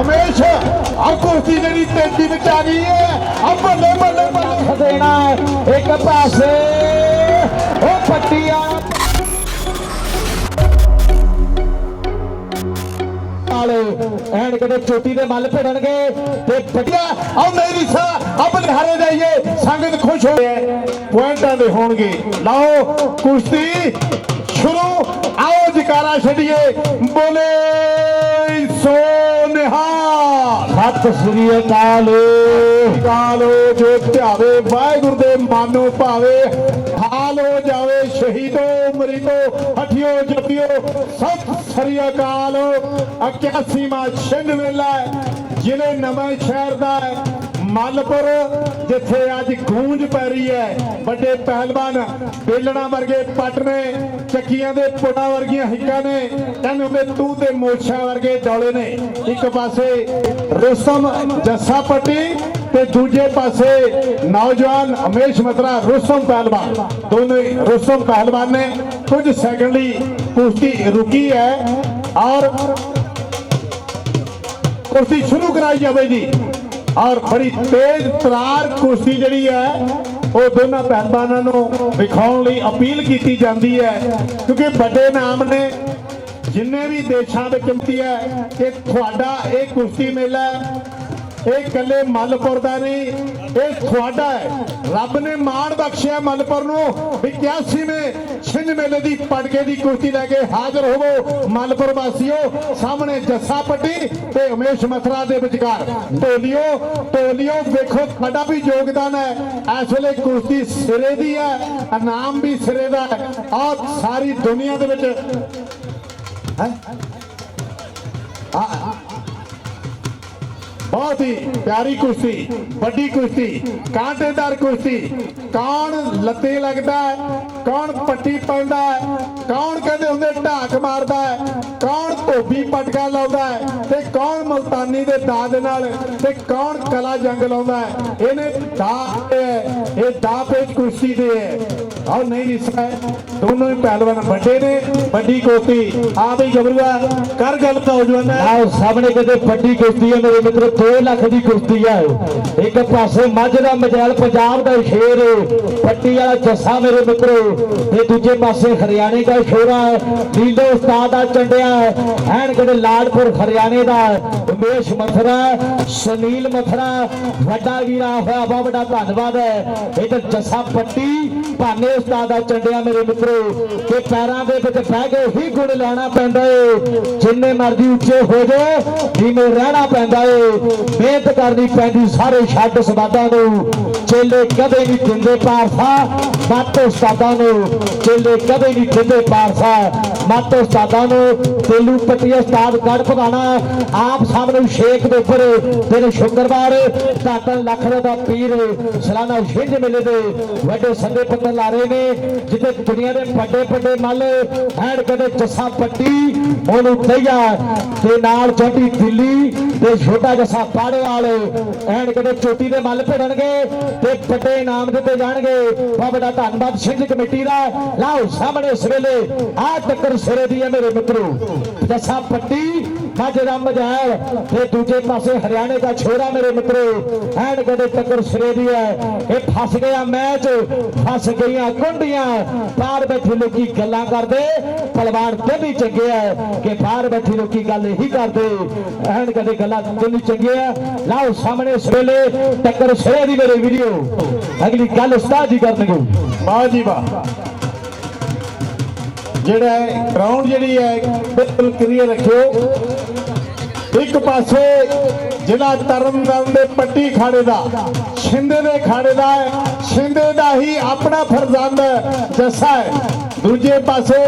ਅਮੇਸ਼ ਆ ਕੁਰਸੀ ਜਿਹੜੀ ਤੇਜ਼ੀ ਵਿੱਚ ਆ ਗਈ ਹੈ। ਆ ਬੱਲੇ ਬੱਲੇ ਬੱਲੇ ਦੇਣਾ ਇੱਕ ਪਾਸੇ, ਉਹ ਪੱਟੀਆਂ। ਵਾਲੇ ਐਨ ਕਦੇ ਚੋਟੀ ਦੇ ਮੱਲ ਭਿੜਨਗੇ ਤੇ ਪੱਟੀਆਂ ਆ ਮੇਰੀ ਸਾ, ਆਪਣੇ ਹਾਰੇ ਜਾਈਏ, ਸੰਗਤ ਖੁਸ਼ ਹੋ ਗਏ। ਪੁਆਇੰਟਾਂ ਦੇ ਹੋਣਗੇ। ਲਾਓ ਕੁਸ਼ਤੀ ਸ਼ੁਰੂ, ਆਓ ਜਕਾਰਾ ਛੱਡੀਏ। ਬੋਲੇ ਸੋ। ਸ੍ਰੀ ਅਕਾਲ। ਕਾਲੋ ਜੋ ਧਿਆਵੇ ਵਾਹਿਗੁਰੂ ਦੇ ਮਾਨੋ ਭਾਵੇ। ਹਾਲ ਹੋ ਜਾਵੇ ਸ਼ਹੀਦੋ ਮਰੀਦੋ ਹਠਿਓ ਜਪਿਓ ਸਤਿ ਸ੍ਰੀ ਅਕਾਲ। 81ਵਾਂ ਛਿੰਨ ਵੇਲਾ ਹੈ, ਜ਼ਿਲ੍ਹੇ ਨਵਾਂ ਸ਼ਹਿਰ ਦਾ ਮਲਪੁਰ, ਜਿੱਥੇ ਅੱਜ ਗੂੰਜ ਪੈ ਰਹੀ ਹੈ। ਵੱਡੇ ਪਹਿਲਵਾਨ ਬੇਲਣਾ ਵਰਗੇ ਪੱਟ ਨੇ, ਚੱਕੀਆਂ ਦੇ ਪੁੱਟਾਂ ਵਰਗੀਆਂ ਹਿੱਕਾਂ ਨੇ ਕਹਿੰਦੇ ਹੁੰਦੇ ਤੂੰ ਤੇ ਮੋਛਾਂ ਵਰਗੇ ਡੌਲੇ ਨੇ। ਇੱਕ ਪਾਸੇ ਰੁਸਤਮ ਜੱਸਾ ਪੱਟੀ ਤੇ ਦੂਜੇ ਪਾਸੇ ਨੌਜਵਾਨ ਹਮੇਸ਼ ਮਤਰਾ ਰੁਸਤਮ ਪਹਿਲਵਾਨ। ਦੋਨੋਂ ਹੀ ਪਹਿਲਵਾਨ ਨੇ। ਕੁਝ ਸੈਕਿੰਡ ਲਈ ਕੁਸ਼ਤੀ ਰੁਕੀ ਹੈ। ਔਰ ਕੁਸ਼ਤੀ ਸ਼ੁਰੂ ਕਰਾਈ ਜਾਵੇ ਜੀ ਔਰ ਬੜੀ ਤੇਜ਼ ਤਰਾਰ ਕੁਸ਼ਤੀ ਜਿਹੜੀ ਹੈ, ਉਹ ਦੋਨਾਂ ਪਹਿਲਵਾਨਾਂ ਨੂੰ ਵਿਖਾਉਣ ਲਈ ਅਪੀਲ ਕੀਤੀ ਜਾਂਦੀ ਹੈ। ਕਿਉਂਕਿ ਵੱਡੇ ਨਾਮ ਨੇ, ਜਿੰਨੇ ਵੀ ਦੇਸ਼ਾਂ ਵਿੱਚ ਹੁੰਦੀ ਹੈ ਕਿ ਤੁਹਾਡਾ ਇਹ ਕੁਸ਼ਤੀ ਮੇਲਾ ਇਹ ਇਕੱਲੇ ਮਲਪੁਰ ਦਾ ਨਹੀਂ, ਇਹ ਤੁਹਾਡਾ ਹੈ। ਰੱਬ ਨੇ ਮਾਣ ਬਖਸ਼ਿਆ ਮਲਪੁਰ ਨੂੰ 81ਵੇਂ ਛਿੰਝ ਮੇਲੇ ਦੀ ਪਟਕੇ ਦੀ ਕੁਸ਼ਤੀ ਲੈ ਕੇ ਹਾਜ਼ਰ ਹੋਵੋ ਮਲਪੁਰ ਵਾਸੀਓ। ਸਾਹਮਣੇ ਜੱਸਾ ਪੱਟੀ ਤੇ ਉਮੇਸ਼ ਮਥਰਾ ਦੇ ਵਿਚਕਾਰ। ਢੋਲੀਓ ਢੋਲੀਓ, ਵੇਖੋ ਤੁਹਾਡਾ ਵੀ ਯੋਗਦਾਨ ਹੈ। ਇਸ ਵੇਲੇ ਕੁਰਸੀ ਸਿਰੇ ਦੀ ਹੈ, ਇਨਾਮ ਵੀ ਸਿਰੇ ਦਾ ਹੈ। ਆਹ ਸਾਰੀ ਦੁਨੀਆ ਦੇ ਵਿੱਚ ਹੈ? ਆ ਬਹੁਤ ਹੀ ਪਿਆਰੀ ਕੁਸ਼ਤੀ ਵੱਡੀ ਕੁਸ਼ਤੀ ਕਾਂਟੇਦਾਰ ਕੁਸ਼ਤੀ ਕੌਣ ਲੱਤੇ ਲੱਗਦਾ ਕੌਣ ਪੱਟੀ ਪਾਉਂਦਾ ਹੈ? ਕੌਣ ਕਹਿੰਦੇ ਹੁੰਦੇ ਢਾਕ ਮਾਰਦਾ ਹੈ? ਕੌਣ ਧੋਬੀ ਪਟਕਾ ਲਾਉਂਦਾ ਹੈ? ਤੇ ਕੌਣ ਮਲਤਾਨੀ ਦੇ ਦਾ ਦੇ ਨਾਲ ਤੇ ਕੌਣ ਕਲਾ ਜੰਗ ਲਾਉਂਦਾ ਹੈ? ਇਹਨੇ ਦਾ ਇਹ ਦਾ ਪੇਚ ਕੁਸ਼ਤੀ ਦੇ ਹੈ। ਆਹ ਨਹੀਂ ਰਿਸਾ ਦੋਨੋਂ ਹੀ ਪਹਿਲਵਾਨ ਵੱਡੇ ਨੇ, ਵੱਡੀ ਕੁਸ਼ਤੀ ਆ ਬਈ ਗਬਰੂਆ ਕਰ ਗੱਲ ਨੌਜਵਾਨ ਆਓ, ਸਾਹਮਣੇ ਕਿਤੇ ਵੱਡੀ ਕੁਸ਼ਤੀ ਹੈ ਮੇਰੇ ਮਿੱਤਰੋ 2 ਲੱਖ ਦੀ ਕੁਸ਼ਤੀ ਹੈ ਇੱਕ ਪਾਸੇ ਮੱਝ ਦਾ ਮਜੈਲ ਪੰਜਾਬ ਦਾ ਸ਼ੇਰ ਪੱਟੀ ਵਾਲਾ ਜੱਸਾ ਮੇਰੇ ਮਿੱਤਰੋ। ਤੇ ਦੂਜੇ ਪਾਸੇ ਹਰਿਆਣੇ ਦਾ ਸ਼ੋਰਾ ਨੀਲੋ ਉਸਤਾਦ ਦਾ ਚੰਡਿਆ ਐਨ ਕਿਤੇ ਲਾੜਪੁਰ ਹਰਿਆਣੇ ਦਾ ਉਮੇਸ਼ ਮਥਰਾ ਸੁਨੀਲ ਮਥਰਾ ਵੱਡਾ ਵੀਰਾ ਹੋਇਆ, ਬਹੁਤ ਵੱਡਾ ਧੰਨਵਾਦ ਹੈ। ਇਹ ਜੱਸਾ ਪੱਟੀ, ਭਾਨੇ ਉਸਤਾਦ ਦਾ ਚੰਡਿਆ ਮੇਰੇ ਮਿੱਤਰੋ। ਕਿ ਪੈਰਾਂ ਦੇ ਵਿੱਚ ਬਹਿ ਕੇ ਹੀ ਗੁਣ ਲੈਣਾ ਪੈਂਦਾ ਏ। ਜਿੰਨੇ ਮਰਜ਼ੀ ਉੱਚੇ ਹੋ ਜਾਓ, ਜਿਵੇਂ ਰਹਿਣਾ ਪੈਂਦਾ ਏ। ਮਿਹਨਤ ਕਰਨੀ ਪੈਂਦੀ ਸਾਰੇ ਛੱਡ ਸਵਾਦਾਂ ਨੂੰ। ਚੇਲੇ ਕਦੇ ਨਹੀਂ ਦਿੰਦੇ ਪਾਰਸਾ ਮੱਤ ਉਸਤਾਦਾਂ ਨੂੰ ਚੇਲੇ ਕਦੇ ਨਹੀਂ ਦਿੰਦੇ ਪਾਰਸਾ। ਮੱਤ ਉਸਤਾਦਾਂ ਨੂੰ ਤੇਲੂ ਪੱਟੀ ਉਸਤਾਦ ਗੜ ਪਗਾਣਾ ਆਪ ਸਭ ਨੂੰ ਸ਼ੇਖ ਦੇ ਉੱਪਰ ਦਿਨ ਸ਼ੁੱਕਰਵਾਰ ਧਾਤਨ ਲੱਖ ਦਾ ਪੀਰ ਸਲਾਨਾ ਛਿੰਝ ਮੇਲੇ ਦੇ ਵੱਡੇ ਸੰਦੇ ਪੱਤਰ ਲਾ ਰਹੇ ਨੇ, ਜਿੱਥੇ ਦੁਨੀਆ ਦੇ ਵੱਡੇ ਵੱਡੇ ਮੱਲ ਐਡ ਕਦੇ ਜੱਸਾ ਪੱਟੀ, ਉਹਨੂੰ ਦਈਆ ਤੇ ਨਾਲ ਛੋਟੀ ਦਿੱਲੀ ਤੇ ਛੋਟਾ ਜੱਸਾ ਪਾੜੇ ਵਾਲੇ ਐਡ ਕਦੇ ਚੋਟੀ ਦੇ ਮੱਲ ਭਿੜਨਗੇ ਤੇ ਵੱਡੇ ਇਨਾਮ ਦਿੱਤੇ ਜਾਣਗੇ। ਬਹੁਤ ਵੱਡਾ ਧੰਨਵਾਦ ਸਿੰਘ ਕਮੇਟੀ ਦਾ ਲਾਓ, ਸਾਹਮਣੇ ਇਸ ਵੇਲੇ ਆ ਟੱਕਰ ਸਿਰੇ ਦੀ ਹੈ ਮੇਰੇ ਮਿੱਤਰੋ। ਜੱਸਾ ਪੱਟੀ ਮੱਝ ਦਾ ਤੇ ਦੂਜੇ ਪਾਸੇ ਹਰਿਆਣੇ ਦਾ ਛੋੜਾ ਮੇਰੇ ਮਿੱਤਰੋ। ਐਨ ਕਦੇ ਟੱਕਰ ਸਿਰੇ ਦੀ ਹੈ। ਇਹ ਫਸ ਗਿਆ ਮੈਚ, ਫਸ ਗਈਆਂ ਕੁੰਡੀਆਂ ਬਾਹਰ ਬੈਠੇ ਲੋਕੀ ਗੱਲਾਂ ਕਰਦੇ ਪਹਿਲਵਾਨ ਤੇ ਵੀ ਚੰਗੇ ਆ ਕਿ ਬਾਹਰ ਬੈਠੇ ਲੋਕੀ ਗੱਲ ਇਹੀ ਕਰਦੇ। ਐਨ ਕਦੇ ਗੱਲਾਂ ਤੇ ਵੀ ਚੰਗੇ ਆ। ਲਾਓ, ਸਾਹਮਣੇ ਇਸ ਵੇਲੇ ਟੱਕਰ ਸਿਰੇ ਦੀ ਮੇਰੇ ਵੀਡੀਓ ਅਗਲੀ ਗੱਲ ਉਸਤਾਦ ਜੀ ਕਰਨਗੇ। ਵਾਹ ਜੀ ਵਾਹ ਜਿਹੜਾ ਗਰਾਊਂਡ ਜਿਹੜੀ ਹੈ, ਬਿਲਕੁਲ ਕਲੀਅਰ ਰੱਖਿਓ। ਇੱਕ ਪਾਸੇ ਜਿਹੜਾ ਤਰਨਤਾਰਨ ਦੇ ਪੱਟੀ ਖਾੜੇ ਦਾ ਛਿੰਦੇ ਦੇ ਖਾੜੇ ਦਾ ਛਿੰਦੇ ਦਾ ਹੀ ਆਪਣਾ ਫਰਜ਼ੰਦ ਜੱਸਾ ਹੈ। ਦੂਜੇ ਪਾਸੇ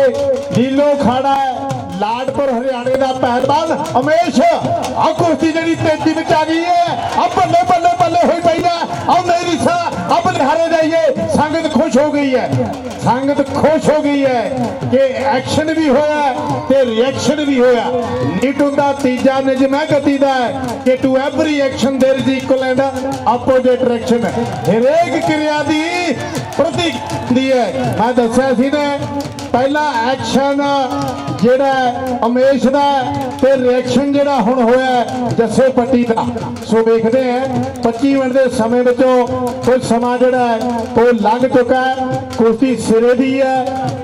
ਨੀਲੋ ਖਾੜਾ ਹੈ, ਲਾਡਪੁਰ ਹਰਿਆਣੇ ਦਾ ਪਹਿਲਵਾਨ ਅਮੇਸ਼ ਆ ਕੁਸ਼ਤੀ ਜਿਹੜੀ ਤੇਜ਼ੀ ਵਿੱਚ ਆ ਗਈ ਹੈ ਆ ਬੱਲੇ ਬੱਲੇ ਬੱਲੇ ਹੋਈ ਪਈ ਹੈ। ਆ ਮੇਰੀ ਸਾ ਅਬ ਹਾਰੇ ਜਾਈਏ ਸੰਗਤ ਖੁਸ਼ ਹੋ ਗਈ ਹੈ। ਸੰਗਤ ਖੁਸ਼ ਹੋ ਗਈ ਹੈ ਕਿ ਐਕਸ਼ਨ ਵੀ ਹੋਇਆ ਤੇ ਰਿਐਕਸ਼ਨ ਵੀ ਹੋਇਆ ਨੀਟੂ ਦਾ ਤੀਜਾ ਨਿਯਮ ਹੈ ਗਤੀ ਦਾ ਕਿ to every action there is equal and opposite reaction ਹਰੇਕ ਕਿਰਿਆ ਦੀ ਪ੍ਰਤੀਕ ਦੀ ਹੈ। ਮੈਂ ਦੱਸਿਆ ਸੀ ਨਾ, ਪਹਿਲਾ ਐਕਸ਼ਨ ਜਿਹੜਾ ਹੈ ਅਮੇਸ਼ ਦਾ ਤੇ ਰਿਐਕਸ਼ਨ ਜਿਹੜਾ ਹੁਣ ਹੋਇਆ ਜੱਸੇ ਪੱਟੀ ਦਾ। ਸੋ ਵੇਖਦੇ ਆ 25 ਮਿੰਟ ਦੇ ਸਮੇਂ ਵਿੱਚੋਂ ਕੁਝ ਸਮਾਂ ਜਿਹੜਾ ਹੈ, ਉਹ ਲੰਘ ਚੁੱਕਾ ਹੈ ਕੁਸ਼ਤੀ ਸਿਰੇ ਦੀ ਹੈ,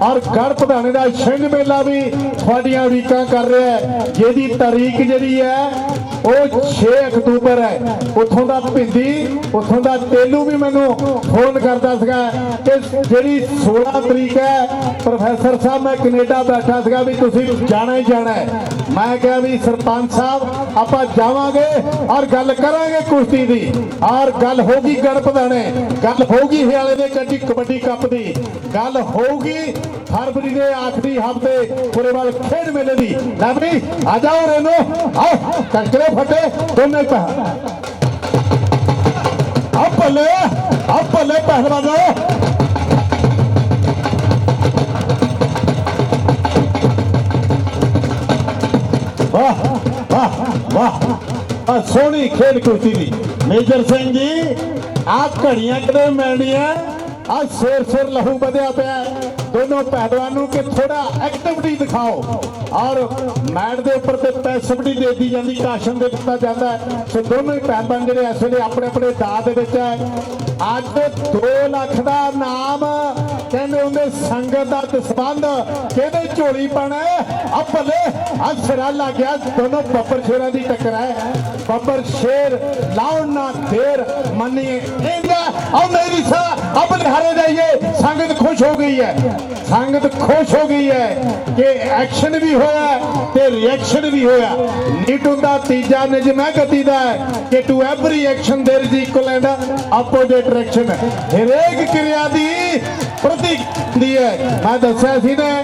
ਔਰ ਗੜ ਪਧਾਣੇ ਦਾ ਛਿੰਝ ਮੇਲਾ ਵੀ ਤੁਹਾਡੀਆਂ ਉਡੀਕਾਂ ਕਰ ਰਿਹਾ ਹੈ, ਜਿਹਦੀ ਤਾਰੀਖ ਜਿਹੜੀ ਹੈ ਉਹ 6 ਅਕਤੂਬਰ ਹੈ। ਉੱਥੋਂ ਦਾ ਭਿੰਦੀ ਉੱਥੋਂ ਦਾ ਤੇਲੂ ਵੀ ਮੈਨੂੰ ਫੋਨ ਕਰਦਾ ਸੀਗਾ ਕਿ ਜਿਹੜੀ 16 ਤਰੀਕ ਹੈ, ਪ੍ਰੋਫੈਸਰ ਸਾਹਿਬ, ਮੈਂ ਕੈਨੇਡਾ ਬੈਠਾ ਸੀਗਾ ਵੀ ਤੁਸੀਂ ਜਾਣਾ ਹੀ ਜਾਣਾ ਹੈ। ਮੈਂ ਕਿਹਾ ਵੀ ਸਰਪੰਚ ਸਾਹਿਬ, ਆਪਾਂ ਜਾਵਾਂਗੇ ਔਰ ਗੱਲ ਕਰਾਂਗੇ ਕੁਸ਼ਤੀ ਦੀ। ਔਰ ਗੱਲ ਹੋਗੀ ਗੜ ਪਧਾਣੇ ਗੱਲ ਹੋਗੀ ਹਿਆਲੇ ਦੇ ਕੱਢੀ ਕਬੱਡੀ ਕੱਪ ਦੀ। ਗੱਲ ਹੋਊਗੀ ਫਰਵਰੀ ਦੇ ਆਖਰੀ ਹਫ਼ਤੇ ਪੁਰੇਵਾਲ ਖੇਡ ਮੇਲੇ ਦੀ। ਲੈ ਵੀ ਆ ਜਾਓ ਰੇਨੋ। ਆਓ ਕੰਕਰੇ ਫਟੇ ਦੋਨੇ ਪਾ ਆ ਭੱਲੇ ਆ ਭੱਲੇ ਪਹਿਲਵਾਨੋ ਵਾਹ ਵਾਹ ਵਾਹ। ਆ ਸੋਹਣੀ ਖੇਡ ਕੁਸ਼ਤੀ ਦੀ। ਮੇਜਰ ਸਿੰਘ ਜੀ, ਆਹ ਘੜੀਆਂ ਕਿਤੇ ਮਿਲਣੀਆਂ? ਆਹ ਸਿਰ ਸਿਰ ਲਹੂ ਵਧਿਆ ਪਿਆ। ਦੋਨੋਂ ਪਹਿਲਵਾਨ ਨੂੰ ਕਿ ਥੋੜਾ ਐਕਟਿਵਿਟੀ ਦਿਖਾਓ। ਔਰ ਮੈਟ ਦੇ ਉੱਪਰ ਤੇ ਪੈਸਿਵਿਟੀ ਦੇ ਦਿੱਤੀ ਜਾਂਦੀ ਕਾਸ਼ਨ ਦੇ ਦਿੱਤਾ ਜਾਂਦਾ ਸੋ ਦੋਨੋਂ ਹੀ ਪਹਿਲਵਾਨ ਜਿਹੜੇ ਇਸ ਵੇਲੇ ਆਪਣੇ ਆਪਣੇ ਦਾਅ ਦੇ ਵਿੱਚ ਹੈ। ਅੱਜ 2 ਲੱਖ ਦਾ ਨਾਮ, ਕਹਿੰਦੇ ਹੁੰਦੇ ਸੰਗਤ ਦਾ ਦਸਬੰਦ ਕਿਹਦੇ ਝੋਲੀ ਪਾਣਾ ਆ ਭਲੇ ਆ ਸਿਰਾ ਲੱਗ ਗਿਆ, ਦੋਨੋਂ ਬੱਬਰ ਸ਼ੇਰਾਂ ਦੀ ਟੱਕਰ ਹੈ। ਬੱਬਰ ਸ਼ੇਰ, ਲਾਉਣ ਨਾ ਫੇਰ ਮੰਨੀਏ ਇੰਦਾ ਆ ਮੇਰੀ ਸਾ ਅਬ ਹਾਰੇ ਜਾਈਏ ਸੰਗਤ ਖੁਸ਼ ਹੋ ਗਈ ਹੈ। ਸੰਗਤ ਖੁਸ਼ ਹੋ ਗਈ ਹੈ ਕਿ ਐਕਸ਼ਨ ਵੀ ਹੋਇਆ ਹੈ ਤੇ ਰਿਐਕਸ਼ਨ ਵੀ ਹੋਇਆ। ਨੀਟੂ ਦਾ ਤੀਜਾ ਨਿਯਮ ਹੈ ਗਤੀ ਦਾ ਕਿ to every action there is equal and opposite direction ਹਰੇਕ ਕਿਰਿਆ ਦੀ ਪ੍ਰਤੀਕ ਦੀ ਹੈ। ਮੈਂ ਦੱਸਿਆ ਸੀ ਨਾ,